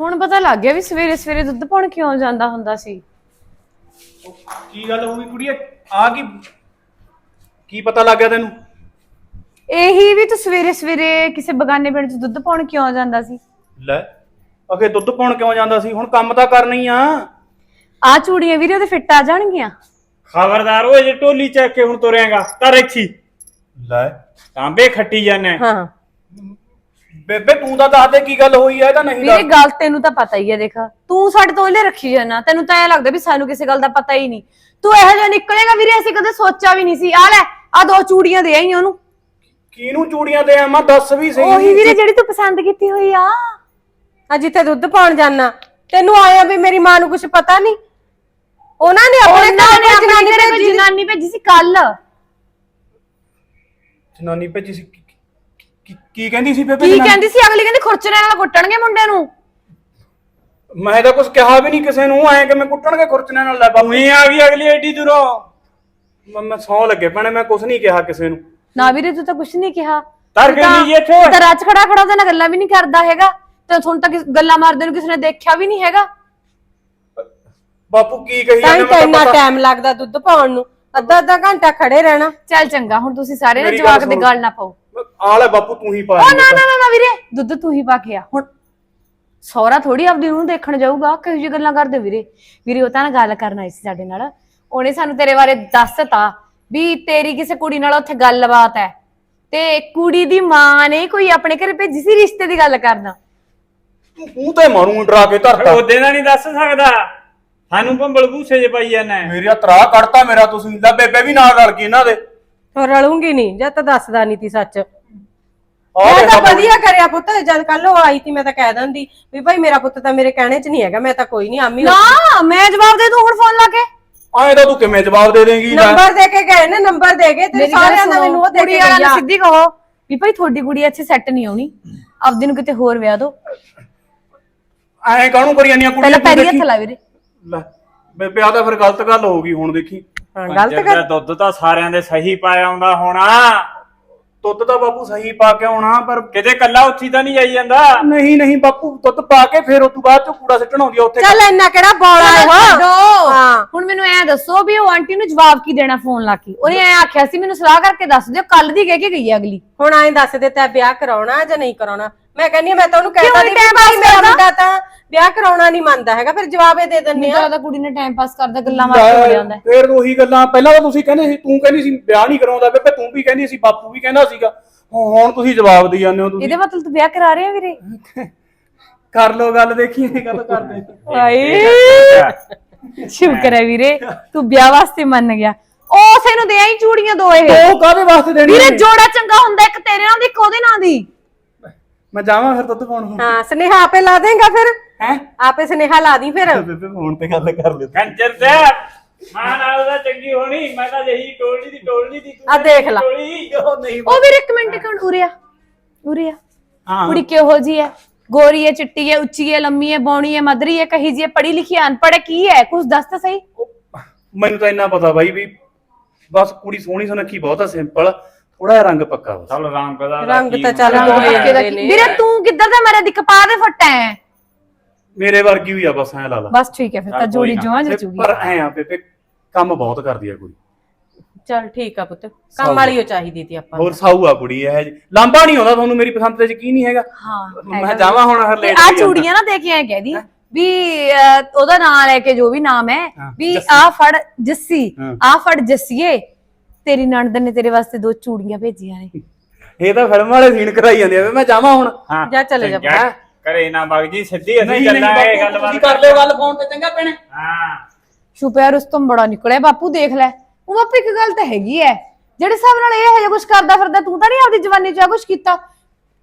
ਹੁਣ ਪਤਾ ਲੱਗ ਗਿਆ ਵੀ ਸਵੇਰੇ ਸਵੇਰੇ ਦੁੱਧ ਪਾਉਣ ਕਿਉਂ ਜਾਂਦਾ ਹੁੰਦਾ ਸੀ। ਕੀ ਗੱਲ ਹੋ ਗਈ ਕੁੜੀਏ? ਆ ਕੀ ਕੀ ਪਤਾ ਲੱਗ ਗਿਆ ਤੈਨੂੰ? ਇਹੀ ਵੀ ਤੂੰ ਸਵੇਰੇ ਸਵੇਰੇ ਕਿਸੇ ਬਗਾਨੇ ਪਿੰਡ ਚ ਦੁੱਧ ਪਾਉਣ ਕਿਉਂ ਜਾਂਦਾ ਸੀ। ਲੈ ਅਖੇ ਦੁੱਧ ਪਾਉਣ ਕਿਉਂ ਜਾਂਦਾ ਸੀ? ਹੁਣ ਕੰਮ ਤਾਂ ਕਰਨਾ ਹੀ ਆ। ਆ ਚੂੜੀਆਂ ਵੀਰੇ ਉਹਦੇ ਫਿੱਟ ਆ ਜਾਣਗੀਆਂ। ਖਬਰਦਾਰ ਉਹ ਜੇ ਟੋਲੀ ਚੱਕ ਕੇ ਹੁਣ ਤੁਰੇਗਾ ਤਾਂ ਇੱਥੀ ਲੈ। ਤਾਂਬੇ ਖੱਟੀ ਜਾਣਾ ਹਾਂ। ਬੇਬੇ ਤੂੰ ਤਾਂ ਦੱਸ ਦੇ ਕੀ ਗੱਲ ਹੋਈ ਆ ਇਹਦਾ ਨਹੀਂ ਵੀਰੇ ਗੱਲ ਤੈਨੂੰ ਤਾਂ ਪਤਾ ਹੀ ਹੈ ਦੇਖ। ਤੂੰ ਸਾਡੇ ਤੋਂ ਉਹਲੇ ਰੱਖੀ ਜਾਣਾ ਤੈਨੂੰ ਤਾਂ ਐ ਲੱਗਦਾ ਵੀ ਸਾਨੂੰ ਕਿਸੇ ਗੱਲ ਦਾ ਪਤਾ ਹੀ ਨਹੀਂ। ਤੂੰ ਇਹੋ ਜਿਹਾ ਨਿਕਲੇਗਾ ਵੀਰੇ ਅਸੀਂ ਕਦੇ ਸੋਚਿਆ ਵੀ ਨਹੀਂ ਸੀ। ਆ ਲੈ ਆ ਦੋ ਚੂੜੀਆਂ ਦੇ ਆਈ ਉਹਨੂੰ। ਕਿਹਨੂੰ ਚੂੜੀਆਂ ਦੇ ਆ ਮੈਂ ਦੱਸ ਵੀ ਸਹੀ ਉਹੀ ਵੀਰੇ ਜਿਹੜੀ ਤੂੰ ਪਸੰਦ ਕੀਤੀ ਹੋਈ ਆ। ਆ ਜਿੱਥੇ ਦੁੱਧ ਪਾਉਣ ਜਾਣਾ ਤੈਨੂੰ ਆਇਆ ਵੀ ਮੇਰੀ ਮਾਂ ਨੂੰ ਕੁਝ ਪਤਾ ਨਹੀਂ। ਉਹਨਾਂ ਨੇ ਆਪਣੇ ਉਹਨਾਂ ਨੇ ਆਪਣੀ ਜਨਾਨੀ ਭੇਜੀ ਸੀ ਕੱਲ ਜਨਾਨੀ ਭੇਜੀ ਸੀ ਕੀ- ਕਹਿੰਦੀ ਸੀ ਬੇਬੇ ਕੀ? ਕਹਿੰਦੀ ਸੀ? ਅਗਲੀ ਕਹਿੰਦੀ ਖੁਰਚਣੇ ਨਾਲ ਕੁੱਟਣਗੇ ਮੁੰਡੇ ਨੂੰ। ਮੈਂ ਤਾਂ ਕੁਝ ਕਿਹਾ ਵੀ ਨਹੀਂ ਕਿਸੇ ਨੂੰ ਐ ਕਿ ਮੈਂ ਕੁੱਟਣਗੇ ਖੁਰਚਣੇ ਨਾਲ ਲੈ ਬਾਬੂ ਆ ਗਈ ਅਗਲੀ ਐਡੀ ਦੂਰੋਂ। ਮੈਂ- ਮੈਂ ਸੌ ਲੱਗੇ ਭੈਣੇ ਮੈਂ ਕੁਝ ਨਹੀਂ ਕਿਹਾ ਕਿਸੇ ਨੂੰ। ਨਾ ਵੀਰੇ ਤੂੰ ਤਾਂ ਕੁਝ ਨਹੀਂ ਕਿਹਾ। ਤਰ ਗਈ ਜੀ ਇੱਥੇ। ਤੂੰ ਤਾਂ ਰਾਜ ਖੜਾ ਖੜਾ ਉਹਦੇ ਨਾਲ ਗੱਲਾਂ ਵੀ ਨਹੀਂ ਕਰਦਾ ਹੈਗਾ। ਤੇ ਤੁਹਾਨੂੰ ਤਾਂ ਕਿਸ- ਗੱਲਾਂ ਮਾਰਦੇ ਨੂੰ ਕਿਸੇ ਨੇ ਦੇਖਿਆ ਵੀ ਨਹੀਂ ਹੈਗਾ। ਬਾਪੂ ਕੀ ਕਹੀ ਤਾਂ ਜਾਂਦੇ ਹੀ ਤਾਂ ਇੰਨਾ ਪਤਾ ਟਾਈਮ ਲੱਗਦਾ ਦੁੱਧ ਪਾਉਣ ਨੂੰ। ਅੱਧਾ ਅੱਧਾ ਘੰਟਾ ਖੜੇ ਰਹਿਣਾ। ਚੱਲ ਚੰਗਾ ਹੁਣ ਤੁਸੀਂ ਸਾਰੇ ਨੇ ਮੇਰੀ ਗੱਲ ਜਵਾਕ ਦੇ ਸੁਣੋ। ਗੱਲ ਨਾ ਪਾਓ। ਆ ਲੈ ਬਾਪੂ ਤੂੰ ਹੀ ਪਾ ਉਹ ਨਾ ਨਾ ਨਾ ਨਾ ਵੀਰੇ ਦੁੱਧ ਤੂੰ ਹੀ ਪਾ ਕੇ ਆ। ਹੁਣ ਸੌਰਾ ਥੋੜੀ ਆਪਦੀ ਨੂੰ ਦੇਖਣ ਜਾਊਗਾ ਕਿਹੋ ਜਿਹੀ ਗੱਲਾਂ ਕਰਦੇ ਵੀਰੇ। ਵੀਰੇ ਉਹ ਤਾਂ ਨਾ ਗੱਲ ਕਰਨ ਆਈ ਸੀ ਸਾਡੇ ਨਾਲ। ਉਹਨੇ ਸਾਨੂੰ ਤੇਰੇ ਬਾਰੇ ਦੱਸਤਾ ਵੀ ਤੇਰੀ ਕਿਸੇ ਕੁੜੀ ਨਾਲ ਉੱਥੇ ਗੱਲਬਾਤ ਹੈ। ਤੇ ਕੁੜੀ ਦੀ ਮਾਂ ਨੇ ਕੋਈ ਆਪਣੇ ਘਰੇ ਭੇਜੀ ਸੀ ਰਿਸ਼ਤੇ ਦੀ ਗੱਲ ਕਰਨਾ? ਤੂੰ ਤੇ ਮਾਰੂ ਡਰਾ ਕੇ ਧਰਤਾ। ਉਹਦੇ ਦਾ ਨਹੀਂ ਦੱਸ ਸਕਦਾ। ਸਾਨੂੰ ਭੰਬਲ ਭੂਸੇ ਜੇ ਪਾਈ ਜਾਣਾ ਮੇਰਾ ਤਰਾ ਕੱਢਤਾ ਮੇਰਾ ਤੁਸੀਂ। ਲੈ ਬੇਬੇ ਵੀ ਨਾਲ ਰਲ ਗਈ ਇਹਨਾਂ ਦੇ। ਹੋਰ ਰਲੂੰਗੀ ਨਹੀਂ ਜਦ ਤਾਂ ਦੱਸਦਾ ਨਹੀਂ ਤੀ ਸੱਚ। ਆਹ ਮੈਂ ਤਾਂ ਵਧੀਆ ਕਰਿਆ ਪੁੱਤ ਜਦ ਕੱਲ ਉਹ ਆਈ ਤੀ ਮੈਂ ਤਾਂ ਕਹਿ ਦਿੰਦੀ ਵੀ ਭਾਈ ਮੇਰਾ ਪੁੱਤ ਤਾਂ ਮੇਰੇ ਕਹਿਣੇ 'ਚ ਨਹੀਂ ਹੈਗਾ ਮੈਂ ਤਾਂ ਕੋਈ ਨਹੀਂ ਆਮੀ ਨਾ ਮੈਂ ਜਵਾਬ ਦੇ ਦੂੰ ਹੁਣ ਫੋਨ ਲਾ ਕੇ। ਆਏਂ ਤਾਂ ਤੂੰ ਕਿਵੇਂ ਜਵਾਬ ਦੇ ਦੇਂਗੀ ਲੈ ਨੰਬਰ ਦੇ ਕੇ ਗਏ ਨੇ ਨੰਬਰ ਦੇ ਗਏ ਤੇ ਸਾਰਿਆਂ ਦਾ ਮੈਨੂੰ ਉਹ ਦੇ ਕੁੜੀ ਕੇ ਨੂੰ ਗਿਆ ਸਿੱਧੀ ਕਹੋ ਵੀ ਭਾਈ ਤੁਹਾਡੀ ਕੁੜੀ ਇੱਥੇ ਸੈੱਟ ਨਹੀਂ ਆਉਣੀ ਆਪਦੀ ਨੂੰ ਕਿਤੇ ਹੋਰ ਵਿਆਹ ਦਿਓ ਐਂ ਕਾਹਨੂੰ ਕਰੀ ਜਾਂਦੀਆਂ ਕੁੜੀਆਂ ਪਹਿਲਾਂ ਤੂੰ ਪੈਰੀ ਦੇਖੀ। ਹੱਥ ਲਾ ਵੀਰੇ। ਲੈ ਬੇਬੇ ਆ ਤਾਂ ਫਿਰ ਗਲਤ ਗੱਲ ਹੋ ਗਈ ਹੁਣ ਦੇਖੀ। ਹਾਂ ਗਲਤ ਕਰ ਦੁੱਧ ਤਾਂ ਸਾਰਿਆਂ ਦੇ ਸਹੀ ਪਾਇਆ ਆਉਂਦਾ ਹੋਣਾ। ਦੁੱਧ ਤਾਂ ਬਾਪੂ ਸਹੀ ਪਾ ਕੇ ਆਉਣਾ ਪਰ ਕਿਤੇ ਕੱਲਾ ਉੱਥੀ ਤਾਂ ਨਹੀਂ ਜਾਈ ਜਾਂਦਾ? ਨਹੀਂ ਨਹੀਂ ਬਾਪੂ ਦੁੱਧ ਪਾ ਕੇ ਫਿਰ ਉਸ ਤੋਂ ਬਾਅਦ ਚ ਕੂੜਾ ਸਿੱਟਣ ਆਉਂਦੀ ਆ ਉੱਥੇ। ਚੱਲ ਇੰਨਾ ਕਿਹੜਾ ਬੌਲਾ ਹੈ ਉਹ। ਹਾਂ। ਹੁਣ ਮੈਨੂੰ ਐ ਦੱਸੋ ਵੀ ਉਹ ਆਂਟੀ ਨੂੰ ਜਵਾਬ ਕੀ ਦੇਣਾ ਫੋਨ ਲਾ ਕੇ? ਉਹਨੇ ਐ ਆਖਿਆ ਸੀ ਮੈਨੂੰ ਸਲਾਹ ਕਰਕੇ ਦੱਸ ਦਿਓ ਕੱਲ ਦੀ ਕਹਿ ਕੇ ਗਈ ਹੈ ਅਗਲੀ। ਹੁਣ ਐਂ ਦੱਸ ਦੇ ਤੈਂ ਵਿਆਹ ਕਰਾਉਣਾ ਜਾਂ ਨਹੀਂ ਕਰਾਉਣਾ? ਮੈਂ ਕਹਿੰਨੀ ਮੈਂ ਤਾਂ ਉਹਨੂੰ ਕਹਿਤਾ ਕਿਉਂ time pass ਮੇਰਾ ਕਰਦਾ? ਮੁੰਡਾ ਤਾਂ ਵਿਆਹ ਕਰਾਉਣਾ ਨਹੀਂ ਮੰਨਦਾ ਹੈਗਾ ਫਿਰ ਜਵਾਬ ਇਹ ਦੇ ਦਿੰਨੇ ਆ ਜ਼ਿਆਦਾ ਕੁੜੀ ਨੇ ਟਾਈਮ ਪਾਸ ਕਰਦਾ ਗੱਲਾਂ ਮਾਰ ਕੇ ਮੁੜਿਆ ਹੁੰਦਾ ਫਿਰ ਉਹੀ ਗੱਲਾਂ ਪਹਿਲਾਂ ਤਾਂ ਤੁਸੀਂ ਕਹਿੰਦੇ ਸੀ ਤੂੰ ਕਹਿੰਦੀ ਸੀ ਵਿਆਹ ਨਹੀਂ ਕਰਾਉਂਦਾ ਬੇਬੇ ਤੂੰ ਵੀ ਕਹਿੰਦੀ ਸੀ ਬਾਪੂ ਵੀ ਕਹਿੰਦਾ ਸੀਗਾ। ਹੁਣ ਤੁਸੀਂ ਜਵਾਬ ਦੇ ਜਾਂਦੇ ਹੋ ਤੁਸੀਂ। ਇਹਦੇ ਮਤਲਬ ਤੂੰ ਵਿਆਹ ਕਰਾ ਰਿਹਾ ਵੀਰੇ? ਕਰ ਲੋ ਗੱਲ ਦੇਖੀ ਇਹ ਗੱਲ ਕਰਦੇ। ਹਾਏ। ਸ਼ੁਕਰ ਹੈ ਵੀਰੇ ਤੂੰ ਵਿਆਹ ਵਾਸਤੇ ਮੰਨ ਗਿਆ। ਉਸੇ ਨੂੰ ਦੇ ਆਈ ਚੂੜੀਆਂ ਦੋ ਇਹ ਉਹ ਕਾਹਦੇ ਵਾਸਤੇ ਦੇਣੀ ਵੀਰੇ ਹੈ? ਜੋੜਾ ਚੰਗਾ ਹੁੰਦਾ ਇੱਕ ਤੇਰੇ ਨਾਲ ਦੀ ਇੱਕ ਉਹਦੇ ਨਾਲ ਦੀ। ਮੈਂ ਜਾਵਾਂ ਫਿਰ ਦੁੱਧ ਪਾਉਣ ਹੁਣ। ਹਾਂ ਸਨੇਹਾ ਆਪੇ ਲਾ ਦੇਗਾ ਫਿਰ। ਹੈ? ਆਪੇ ਸਨੇਹਾ ਲਾ ਦੀ ਫਿਰ। ਬੇਬੇ ਫੋਨ ਤੇ ਗੱਲ ਕਰ ਲਿਓ। ਕੰਜਰ ਤੇ ਮਾਂ ਨਾਲ ਉਹਦਾ ਚੰਗੀ ਹੋਣੀ। ਮੈਂ ਤਾਂ ਜਹੀ ਟੋਲਣੀ ਦੀ ਟੋਲਣੀ ਦੀ ਤੂੰ ਆ ਦੇਖ ਲਾ। ਟੋਲੀ। ਉਹ ਨਹੀਂ ਉਹ ਵੀਰੇ ਇੱਕ ਮਿੰਟ ਇੱਕ ਮਿੰਟ ਉਰੇ ਆ। ਉਰੇ ਆ। ਹਾਂ। ਕੁੜੀ ਕਿਹੋ ਜੀ ਹੈ ਗੋਰੀ ਹੈ ਚਿੱਟੀ ਹੈ ਉੱਚੀ ਹੈ ਲੰਮੀ ਹੈ ਬੌਣੀ ਹੈ ਮਧਰੀ ਹੈ ਕਹੀ ਜੀ ਹੈ ਪੜ੍ਹੀ ਲਿਖੀ ਅਨਪੜ੍ਹ ਹੈ ਕੀ ਹੈ ਕੁਝ ਦੱਸ ਤਾਂ ਸਹੀ। ਮੈਨੂੰ ਤਾਂ ਇੰਨਾ ਪਤਾ ਬਾਈ ਵੀ ਬਸ ਕੁੜੀ ਸੋਹਣੀ ਸੁਨੱਖੀ ਬਹੁਤ ਆ ਸਿੰਪਲ। ਥੋੜਾ ਜਿਹਾ ਰੰਗ ਪੱਕਾ ਬਸ। ਚੱਲ ਰੰਗ ਦਾ ਰੰਗ ਤਾਂ ਚੱਲ ਪੱਕੇ ਦਾ ਕੀ-। ਵੀਰੇ ਤੂੰ ਕਿੱਧਰ ਦਾ ਮਾਰਿਆ ਦਿਖ ਪਾ ਦੇ ਫੱਟਾ ਹੈ ਮੇਰੇ ਵਰਗੀ ਹੋਈ ਆ ਬਸ ਐ ਲਾ ਲਾ। ਬਸ ਠੀਕ ਹੈ ਫਿਰ ਤਾਂ ਜੋੜੀ। ਜੋਆਂ ਜਚੂਗੀ ਪਰ ਐ ਆ ਬੇਬੇ ਕੰਮ ਬਹੁਤ ਕਰਦੀ ਆ ਕੁੜੀ। ਚੱਲ ਠੀਕ ਆ ਪੁੱਤ। ਕੰਮ ਵਾਲੀ ਉਹ ਚਾਹੀਦੀ ਤੀ ਆਪਾਂ ਹੋਰ ਸਾਊ ਆ ਕੁੜੀ ਇਹ ਜਿਹੀ। ਲਾਂਬਾ ਨਹੀਂ ਆਉਂਦਾ ਤੁਹਾਨੂੰ ਮੇਰੀ ਪਸੰਦ ਤੇ ਯਕੀਨ ਨਹੀਂ ਹੈਗਾ। ਹਾਂ ਮੈਂ ਜਾਵਾਂ ਹੁਣ ਹਰ ਲੇਟ ਆ ਚੂੜੀਆਂ ਨਾ ਦੇ ਕੇ ਐ ਕਹਿਦੀ ਵੀ ਅਹ, ਉਹਦਾ ਨਾਮ ਲੈ ਕੇ ਜੋ ਵੀ ਨਾਮ ਹੈ ਹਾਂ, ਵੀ। ਆ ਫੜ ਜੱਸੀ ਹਾਂ। ਆ ਫੜ ਜੱਸੀਏ ਤੇਰੀ ਨਣਦ ਨੇ ਤੇਰੇ ਵਾਸਤੇ ਦੋ ਚੂੜੀਆਂ ਭੇਜੀਆਂ ਨੇ। ਇਹ ਤਾਂ ਫਿਲਮ ਵਾਲੇ ਸੀਨ ਕਰਾਈ ਜਾਂਦੇ ਆ ਵੀ ਮੈਂ ਜਾਵਾਂ ਹੁਣ। ਹਾਂ ਜਾ ਚਲੇ ਜਾ। ਚੰਗਾ। ਘਰੇ ਨਾ ਬਗ ਜੀ ਸਿੱਧੀ ਅਸੀਂ ਚੱਲਾਂਗੇ ਬਾਪੂ, ਗੱਲਬਾਤ ਤੁਸੀਂ ਕਰ ਲਿਓ ਗੱਲ ਫੋਨ ਤੇ ਚੰਗਾ ਭੈਣੇ। ਹਾਂ। ਛੁਪਿਆ ਰੁਸਤਮ ਬੜਾ ਨਿਕਲਿਆ। ਬਾਪੂ ਦੇਖ ਲੈ। ਉਹ ਬਾਪੂ ਇੱਕ ਗੱਲ ਤਾਂ ਹੈਗੀ ਐ। ਜਿਹੜੇ ਹਿਸਾਬ ਨਾਲ ਇਹ ਹੈ ਕੁਝ ਕਰਦਾ ਫਿਰਦਾ ਤੂੰ ਤਾਂ ਨਹੀਂ ਆਪਦੀ ਜਵਾਨੀ 'ਚ ਆ ਕੁਝ ਕੀਤਾ।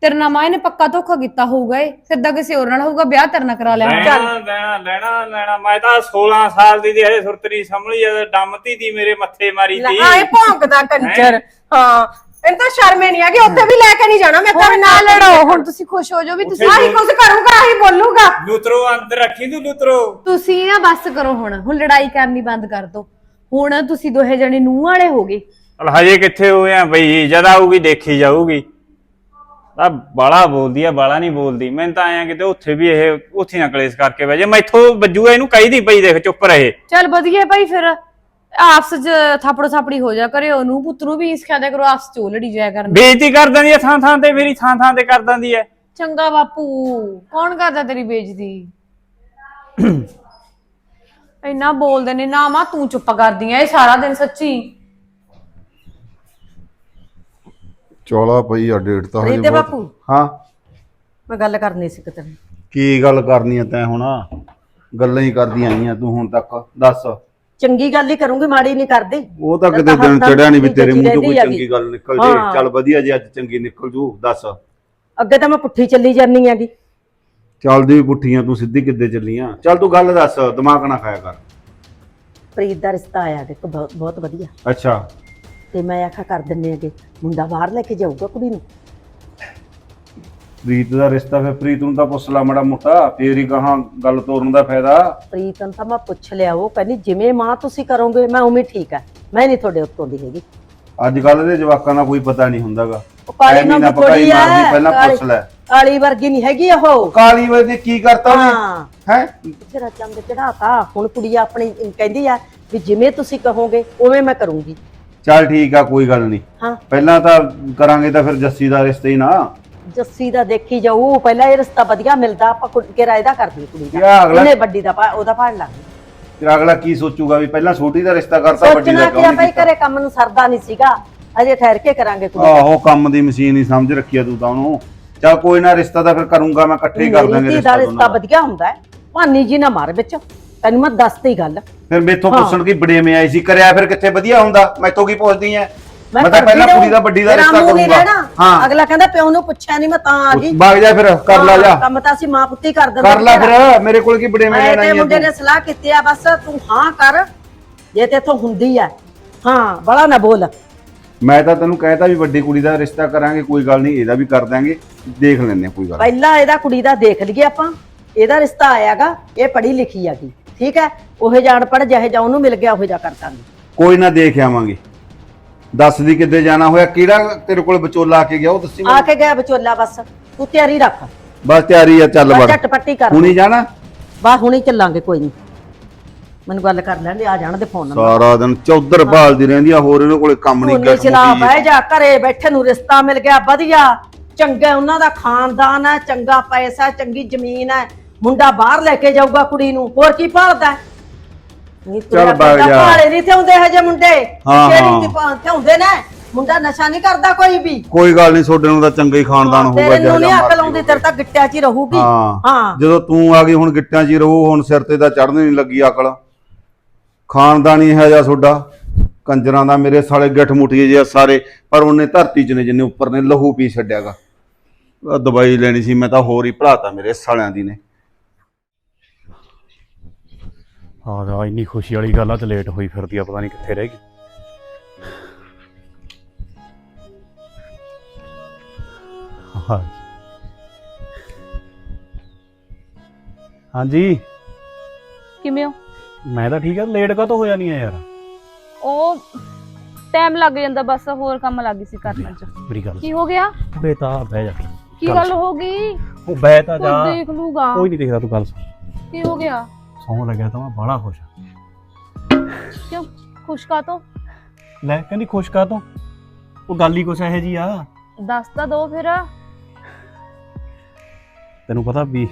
ਤੇਰੇ ਨਾਲ ਮਾਂ ਨੇ ਪੱਕਾ ਧੋਖਾ ਕੀਤਾ ਹੋਊਗਾ ਇਹ। ਸਿੱਧਾ ਕਿਸੇ ਹੋਰ ਨਾਲ ਹੋਊਗਾ ਵਿਆਹ ਤੇਰੇ ਨਾਲ ਕਰਾ ਲਿਆ। ਲੈਣਾ ਲੈਣਾ ਲੈਣਾ ਲੈਣਾ। ਮੈਂ ਤਾਂ 16 ਸਾਲ ਦੀ ਦੀ ਹਜੇ ਸੁਰਤਰੀ ਸੰਭਲੀ ਜਦ ਡੰਮਤੀ ਦੀ ਮੇਰੇ ਮੱਥੇ ਮਾਰੀ ਤੀ ਆਏ ਭੌਂਕਦਾ ਕੰਜਰ। ਹਾਂ? ਇਹਨੂੰ ਤਾਂ ਸ਼ਰਮੇ ਨਹੀਂ ਆ ਕਿ ਉੱਥੇ ਵੀ ਲੈ ਕੇ ਨਹੀਂ ਜਾਣਾ। ਮੈਂ ਤਾਂ ਹੁਣ ਨਾ ਲੜੋ ਹੁਣ ਤੁਸੀਂ ਖੁਸ਼ ਹੋ ਜਾਓ ਵੀ ਤੁਸੀਂ ਆਹੀ ਕੁਝ ਕਰੂੰਗਾ ਆਹੀ ਬੋਲੂਗਾ। ਲੁਤਰੋ ਅੰਦਰ ਰੱਖੀ ਤੂੰ ਲੁਤਰੋ। ਤੁਸੀਂ ਨਾ ਬਸ ਕਰੋ ਹੁਣ। ਹੁਣ ਲੜਾਈ ਕਰਨੀ ਬੰਦ ਕਰ ਦਿਓ ਹੁਣ ਤੁਸੀਂ ਦੋਹੇ ਜਣੇ ਨੂੰਹ ਵਾਲੇ ਹੋ ਗਏ। ਹਜੇ ਕਿੱਥੇ ਹੋਏ ਆ ਬਈ? ਜਦ ਆਊਗੀ ਦੇਖੀ ਜਾਊਗੀ। ਤਾਂ ਬਾਲਾ ਬੋਲਦੀ ਆ ਬਾਲਾ ਨਹੀਂ ਬੋਲਦੀ। ਮੈਂ ਤਾਂ ਆਇਆ ਕਿਤੇ ਉੱਥੇ ਵੀ ਇਹ ਉੱਥੇ ਨਾ ਕਲੇਸ਼ ਕਰਕੇ ਬਹਿ ਜੇ ਮੈਥੋਂ ਵੱਜੂਗਾ ਇਹਨੂੰ ਕਹੀਦੀ ਪਈ ਦੇਖ ਚੁੱਪ ਰਹੇ। ਚੱਲ ਵਧੀਆ ਭਾਈ ਫਿਰ। ਆਪਸ ਚ ਥਾਪੜੋ ਥਾਪੜੀ ਹੋ ਜਾ ਕਰੇ ਉਹਨੂੰ ਪੁੱਤ ਨੂੰ ਵੀ ਇਸ ਖਾਦਾ ਕਰੋ ਆਪਸ ਚ ਉਹ ਲੜੀ ਜਾਇਆ ਕਰਨ। ਬੇਇੱਜ਼ਤੀ ਕਰ ਦਿੰਦੀ ਆ ਥਾਂ ਥਾਂ ਤੇ ਮੇਰੀ ਥਾਂ ਥਾਂ ਤੇ ਕਰ ਦਿੰਦੀ ਐ ਚੰਗਾ ਬਾਪੂ ਕੌਣ ਕਰਦਾ ਤੇਰੀ ਬੇਇੱਜ਼ਤੀ? ਇੰਨਾ ਬੋਲਦੇ ਨੇ ਨਾ ਮਾਂ ਤੂੰ ਚੁੱਪ ਕਰਦੀ ਐ ਇਹ ਸਾਰਾ ਦਿਨ ਸੱਚੀ। ਚੌਲਾ ਪਈ ਆ ਡੇਟ ਤਾਂ ਹਜੇ ਬਹੁਤ- ਬਾਪੂ? ਹਾਂ। ਮੈਂ ਗੱਲ ਕਰਨੀ ਸੀ ਕਿਤੇ। ਕੀ ਗੱਲ ਕਰਨੀ ਆ ਤੈਂ ਹੁਣ? ਗੱਲਾਂ ਹੀ ਕਰਦੀਆਂ ਆਈਆਂ ਤੂੰ ਹੁਣ ਤੱਕ ਦੱਸ। ਚੰਗੀ ਗੱਲ ਹੀ ਕਰੂੰਗੀ ਮਾੜੀ ਨਹੀਂ ਕਰਦੀ। ਉਹ ਤਾਂ ਕਿਤੇ ਦਿਨ ਚੜਿਆ ਨਹੀਂ ਵੀ ਤੇਰੇ ਮੂੰਹ ਤੋਂ ਕੋਈ ਹੈਗੀ। ਚੰਗੀ ਗੱਲ ਨਿਕਲ ਜੇ। ਹਾਂ। ਚੱਲ ਵਧੀਆ ਜੇ ਅੱਜ ਚੰਗੀ ਨਿਕਲ ਜੂ ਦੱਸ। ਅੱਗੇ ਤਾਂ ਮੈਂ ਪੁੱਠੀ ਚੱਲੀ ਜਾਨੀ ਆਗੀ ਚੱਲਦੀ ਵੀ ਪੁੱਠੀਆਂ ਤੂੰ ਸਿੱਧੀ ਕਿੱਦੇ ਚੱਲੀਆਂ? ਚੱਲ ਤੂੰ ਗੱਲ ਦੱਸ ਦਿਮਾਗ ਨਾ ਖਾਇਆ ਕਰ। ਪ੍ਰੀਤ ਦਾ ਰਿਸ਼ਤਾ ਆਇਆ ਦੇਖੋ ਬਹੁਤ ਬਹੁਤ ਵਧੀਆ। ਅੱਛਾ। ਤੇ ਮੈਂ ਆਖਾ ਕਰ ਦਿੰਨੇ ਆਗੇ ਮੁੰਡਾ ਬਾਹਰ ਲੈ ਕੇ ਜਾਊਗਾ ਕੁੜੀ ਨੂੰ। ਪ੍ਰੀਤ ਦਾ ਰਿਸ਼ਤਾ ਫਿਰ ਪ੍ਰੀਤ ਨੂੰ ਤਾਂ ਪੁੱਛ ਲਾ ਮੜਾ ਮੋਟਾ ਫੇਰ ਹੀ ਕਹਾਂ ਗੱਲ ਤੋਰਨ ਦਾ ਫਾਇਦਾ। ਪ੍ਰੀਤ ਨੂੰ ਤਾਂ ਮੈਂ ਪੁੱਛ ਲਿਆ ਉਹ ਕਹਿੰਦੀ ਜਿਵੇਂ ਮਾਂ ਤੁਸੀਂ ਕਰੋਗੇ ਮੈਂ ਉਵੇਂ ਠੀਕ ਹੈ ਮੈਂ ਨਹੀਂ ਤੁਹਾਡੇ ਉੱਤੋਂ ਦੀ ਹੈਗੀ। ਅੱਜ ਕੱਲ ਦੇ ਜਵਾਕਾਂ ਦਾ ਕੋਈ ਪਤਾ ਨਹੀਂ ਹੁੰਦਾਗਾ। ਉਹ ਕਾਲੀ ਐਵੇਂ ਨਾ ਨਾਲ ਪਕਾਈ ਥੋੜੀ ਮਾਰਦੀ ਹੈ। ਪਹਿਲਾਂ ਕਾਲੀ- ਪੁੱਛ ਲੈ। ਕਾਲੀ ਵਰਗੀ ਨਹੀਂ ਹੈਗੀ ਉਹ। ਕਾਲੀ ਵੇ ਕੀ ਕਰਤਾ ਉਹਨੇ? ਹਾਂ। ਹੈ? ਤੇਰਾ ਚੰਦ ਚੜਾਤਾ ਹੁਣ ਕੁੜੀ ਆਪਣੀ ਕਹਿੰਦੀ ਆ ਵੀ ਜਿਵੇਂ ਤੁਸੀਂ ਕਹੋਗੇ ਉਵੇਂ ਮੈਂ ਕਰੂੰਗੀ। ਚੱਲ ਠੀਕ ਆ ਕੋਈ ਗੱਲ ਨਹੀਂ। ਹਾਂ। ਪਹਿਲਾਂ ਤਾਂ ਕਰਾਂਗੇ ਤਾਂ ਫਿਰ ਜੱਸੀ ਦਾ ਰਿਸ਼ਤਾ ਹੀ ਨਾ। ਜੱਸੀ ਦਾ ਦੇਖੀ ਜਾਊ ਪਹਿਲਾਂ ਇਹ ਰਿਸ਼ਤਾ ਵਧੀਆ ਮਿਲਦਾ ਆਪਾਂ ਕੁੜੀ ਕਿਰਾਏ ਦਾ ਕਰਦੇ ਕੁੜੀ ਦਾ। ਯਾ ਅਗਲਾ ਇਹਨੇ ਵੱਡੀ ਦਾ ਉਹਦਾ ਭਾੜ ਲੱਗ ਫਿਰ ਅਗਲਾ ਕੀ ਸੋਚੂਗਾ ਵੀ ਪਹਿਲਾਂ ਛੋਟੀ ਦਾ ਰਿਸ਼ਤਾ ਕਰਤਾ ਵੱਡੀ ਦਾ ਕਿਉਂ ਨਹੀਂ ਭਾਈ ਕੀਤਾ? ਘਰੇ ਕੰਮ ਨੂੰ ਸਰਦਾ ਨਹੀਂ ਸੀਗਾ। ਅਜੇ ਠਹਿਰ ਕੇ ਕਰਾਂਗੇ ਕੁੜੀ ਦਾ। ਆਹੋ ਕੰਮ ਦੀ ਮਸ਼ੀਨ ਹੀ ਸਮਝ ਰੱਖੀ ਆ ਤੂੰ ਤਾਂ ਉਹਨੂੰ। ਚੱਲ ਕੋਈ ਨਾ ਰਿਸ਼ਤਾ ਤਾਂ ਫਿਰ ਕਰੂੰਗਾ ਮੈਂ ਇਕੱਠੇ ਹੀ ਕਰ ਮੇਰੀ ਦਾਂਗੇ ਧੀ ਰਿਸ਼ਤਾ ਦੋਨਾਂ ਦਾ। ਵਧੀਆ ਹੁੰਦਾ ਹੈ। ਭਾਨੀ ਜੀ ਨਾ ਮਾਰ ਵਿੱਚ। ਤੈਨੂੰ ਮੈਂ ਦੱਸਦੀ ਗੱਲ। ਫਿਰ ਮੇਥੋਂ ਹਾਂ। ਪੁੱਛਣ ਕੀ ਬੜੇ ਮੇ ਆਈ ਸੀ ਕਰਿਆ ਫਿਰ ਕਿੱਥੇ ਵਧੀਆ ਹੁੰਦਾ ਮੈਥੋਂ ਕੀ ਪੁੱਛਦੀ ਐ? ਮੈਂ ਤਾਂ ਪਹਿਲਾਂ। ਕੁੜੀ ਦਾ ਵੱਡੀ ਦਾ ਰਿਸ਼ਤਾ ਕਰੂੰਗਾ। ਹਾਂ। ਅਗਲਾ ਕਹਿੰਦਾ ਪਿਓ ਨੂੰ ਪੁੱਛਿਆ ਨਹੀਂ ਮੈਂ ਤਾਂ ਆ ਗਈ। ਵਗ ਜਾ ਫਿਰ ਕਰ ਲਾ ਜਾ। ਹਾਂ, ਕੰਮ ਤਾਂ ਅਸੀਂ ਮਾਂ ਪੁੱਤੀ ਕਰ ਦਿੰਦੇ ਕਰ ਲੈ। ਫਿਰ ਮੇਰੇ ਕੋਲ ਕੀ ਬੜੇ ਮੇ ਲੈਣਾ ਤੇ ਮੁੰਡੇ ਨੇ ਸਲਾਹ ਕੀਤੀ ਆ ਬਸ ਤੂੰ ਹਾਂ ਕਰ ਜੇ ਤੇਥੋਂ ਹੁੰਦੀ ਆ ਹਾਂ ਬੜਾ ਨਾ ਬੋਲ। ਮੈਂ ਤਾਂ ਤੈਨੂੰ ਕਹਿਤਾ ਵੀ ਵੱਡੀ ਕੁੜੀ ਦਾ ਰਿਸ਼ਤਾ ਕਰਾਂਗੇ ਕੋਈ ਗੱਲ ਨਹੀਂ ਇਹਦਾ ਵੀ ਕਰ ਦਾਂਗੇ ਦੇਖ ਲੈਂਦੇ ਹਾਂ ਕੋਈ ਗੱਲ ਨੀ। ਪਹਿਲਾਂ ਇਹਦਾ ਕੁੜੀ ਦਾ ਦੇਖ ਲਈਏ ਆਪਾਂ ਇਹਦਾ ਰਿਸ਼ਤਾ ਆਇਆਗਾ ਇਹ ਪੜ੍ਹੀ ਲਿਖੀ ਆਗੀ ਠੀਕ ਹੈ? ਉਹੇ ਜਾਣ ਪੜ ਜਿਹੇ ਜਾ ਉਹਨੂੰ ਮਿਲ ਗਿਆ ਉਹੇ ਜਾ ਕਰ ਦਾਂਗੇ। ਕੋਈ ਨਾ ਦੇਖ ਆਵਾਂਗੇ। ਦੱਸ ਦੀ ਕਿੱਦੇ ਜਾਣਾ ਹੋਇਆ ਕਿਹੜਾ ਤੇਰੇ ਕੋਲ ਵਿਚੋਲਾ ਆ ਕੇ ਗਿਆ ਉਹ ਦੱਸੀ ਆ ਮੈਨੂੰ। ਕੇ ਗਿਆ ਵਿਚੋਲਾ ਬਸ ਤੂੰ ਤਿਆਰੀ ਰੱਖ। ਬਸ ਤਿਆਰੀ ਆ ਚੱਲ ਬਸ ਵੜ। ਝਟਪੱਟੀ ਕਰ। ਹੁਣੀ ਜਾਣਾ? ਬਾ ਹੁਣੇ ਚੱਲਾਂਗੇ ਕੋਈ ਨਹੀਂ ਮੈਨੂੰ ਗੱਲ ਕਰ ਲੈਂਦੇ ਆ ਜਾਣ ਦੇ ਫੋਨ ਨੰਬਰ। ਸਾਰਾ ਦਿਨ ਚੌਧਰ ਭਾਲਦੀ ਰਹਿੰਦੀ ਆ ਹੋਰ ਇਹਨੂੰ ਕੋਲੇ ਕੰਮ ਨਹੀਂ ਉਹਨੇ ਚਲਾ ਬਹਿ ਜਾ ਘਰੇ ਬੈਠੇ ਨੂੰ ਰਿਸ਼ਤਾ ਮਿਲ ਗਿਆ ਵਧੀਆ। ਚੰਗਾ ਉਹਨਾਂ ਦਾ ਖਾਨਦਾਨ ਹੈ ਚੰਗਾ ਪੈਸਾ ਚੰਗੀ ਜ਼ਮੀਨ ਹੈ। ਮੁੰਡਾ ਬਾਹਰ ਲੈ ਕੇ ਜਾਊਗਾ ਕੁੜੀ ਨੂੰ ਹੋਰ ਕੀ ਭਾਲਦਾ? ਹੈ? ਨਹੀਂ ਤੁਰਿਆ ਚੱਲ ਫਿਰਦਾ, ਜਾ। ਭਾਲੇ ਨਹੀਂ ਥਿਉਂਦੇ ਹਜੇ ਮੁੰਡੇ। ਹਾਂ, ਕਿਹੜੀ ਹਾਂ। ਥਿਉਂਦੇ ਨੇ? ਮੁੰਡਾ ਨਸ਼ਾ ਨਹੀਂ ਕਰਦਾ ਕੋਈ ਵੀ। ਕੋਈ ਗੱਲ ਨਹੀਂ ਤੁਹਾਡੇ ਨੂੰ ਤਾਂ ਚੰਗਾ ਹੀ ਖਾਨਦਾਨ ਹੋਊਗਾ ਤੇਰੇ ਨੂੰ ਜਿਹੜਾ ਨਹੀਂ ਅਕਲ ਮਰਜ਼ੀ ਆਉਂਦੀ। ਤੇਰੇ ਤਾਂ ਗਿੱਟਿਆਂ 'ਚ ਹੀ ਰਹੂਗੀ। ਹਾਂ। ਹਾਂ। ਜਦੋਂ ਤੂੰ ਆ ਗਈ ਹੁਣ ਗਿੱਟਾਂ 'ਚ ਹੀ ਰਹੂ ਹੁਣ ਸਿਰ ਤੇ ਤਾਂ ਚੜ੍ਹਨ ਨਹੀਂ ਲੱਗੀ ਅਕਲ। ਖਾਨਦਾਨੀ ਹੈ ਜਾਂ ਤੁਹਾਡਾ? ਕੰਜਰਾਂ ਦਾ ਮੇਰੇ ਸਾਲੇ ਗਿੱਠ ਮੁੱਠੀਏ ਜਿਹਾ ਸਾਰੇ ਪਰ ਉਹਨੇ ਧਰਤੀ 'ਚ ਨੇ ਜਿੰਨੇ ਉੱਪਰ ਨੇ ਲਹੂ ਪੀ ਛੱਡਿਆਗਾ। ਆਹ ਦਵਾਈ ਲੈਣੀ ਸੀ ਮੈਂ ਤਾਂ ਹੋਰ ਹੀ ਭੜਾਤਾ ਮੇਰੇ ਸਾਲਿਆਂ ਦੀ ਨੇ। ਹਾਂ ਦਾ ਇੰਨੀ ਖੁਸ਼ੀ ਵਾਲੀ ਗੱਲ ਆ ਤੇ ਲੇਟ ਹੋਈ ਫਿਰਦੀ ਆ ਪਤਾ ਨਹੀਂ ਕਿੱਥੇ ਰਹਿ ਗਈ। ਹਾਂ। ਹਾਂਜੀ। ਕਿਵੇਂ ਹੋ? ਮੈਂ ਤਾਂ ਠੀਕ ਆ ਲੇਟ ਕਾ ਹੋਇਆ ਨਹੀਂ ਆ ਯਾਰ? ਉਹ ਟਾਈਮ ਲੱਗ ਜਾਂਦਾ ਬਸ ਹੋਰ ਕੰਮ ਲੱਗ ਗਈ ਸੀ ਕਰਨ ਚ ਮੇਰੀ ਗੱਲ ਕੀ ਹੋ ਗਿਆ? ਬੇ ਤਾਂ ਬਹਿ ਜਾ। ਕੀ ਗੱਲ ਹੋ ਗਈ? ਉਹ ਬਹਿ ਤਾਂ ਜਾ। ਦੇਖ ਲੂਗਾ। ਕੋਈ ਨਹੀਂ ਦੇਖਦਾ ਤੂੰ ਗੱਲ ਸੁਣ। ਕੀ ਹੋ ਗਿਆ? ਸੌਂ ਲੱਗਿਆ ਤਾਂ ਮੈਂ ਬੜਾ ਖੁਸ਼ ਆ। ਕਿਉਂ? ਖੁਸ਼ ਕਾ ਤੋਂ ਲੈ ਕਹਿੰਦੀ ਖੁਸ਼ ਕਾ ਤੋਂ ਉਹ ਗੱਲ ਹੀ ਕੁਛ ਇਹੋ ਜੀ ਆ। ਦੱਸ ਤਾਂ ਦੋ ਫਿਰ। ਤੈਨੂੰ ਪਤਾ ਵੀ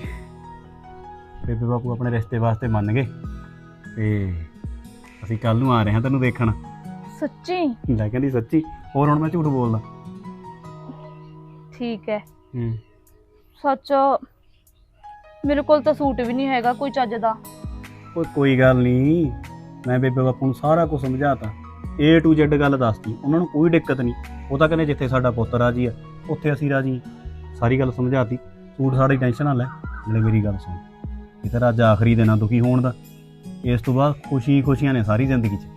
ਬੇਬੇ ਬਾਪੂ ਆਪਣੇ ਰਿਸ਼ਤੇ ਵਾਸਤੇ ਮੰਨ ਗਏ ਤੇ ਅਸੀਂ ਕੱਲ ਨੂੰ ਆ ਰਹੇ ਹਾਂ ਤੈਨੂੰ ਦੇਖਣ। ਸੱਚੀ? ਲੈ ਕਹਿੰਦੀ ਸੱਚੀ। ਹੋਰ ਹੁਣ ਮੈਂ ਝੂਠ ਬੋਲਦਾ। ਠੀਕ ਹੈ। ਹੂੰ। ਸੱਚ ਮੇਰੇ ਕੋਲ ਤਾਂ ਸੂਟ ਵੀ ਨਹੀਂ ਹੈਗਾ ਕੋਈ ਚੱਜ ਦਾ। ਓਏ ਕੋਈ ਗੱਲ ਨਹੀਂ। ਮੈਂ ਬੇਬੇ ਬਾਪੂ ਨੂੰ ਸਾਰਾ ਕੁਝ ਸਮਝਾਤਾ। A to Z ਗੱਲ ਦੱਸਤੀ। ਉਹਨਾਂ ਨੂੰ ਕੋਈ ਦਿੱਕਤ ਨਹੀਂ। ਉਹ ਤਾਂ ਕਹਿੰਦੇ ਜਿੱਥੇ ਸਾਡਾ ਪੁੱਤ ਰਾਜੀ ਆ ਉੱਥੇ ਅਸੀਂ ਰਾਜੀ। ਸਾਰੀ ਗੱਲ ਸਮਝਾਤੀ। ਸੂਟ ਸਾਡੀ ਟੈਨਸ਼ਨ ਨਾ ਲੈ। ਨਾਲੇ ਮੇਰੀ ਗੱਲ ਸੁਣ। ਇਹ ਤਾਂ ਅੱਜ ਆਖਰੀ ਦਿਨ ਦੁਖੀ ਹੋਣ ਦਾ। ਇਸ ਤੋਂ ਬਾਅਦ ਖੁਸ਼ੀ ਖੁਸ਼ੀਆਂ ਨੇ ਸਾਰੀ ਜ਼ਿੰਦਗੀ 'ਚ।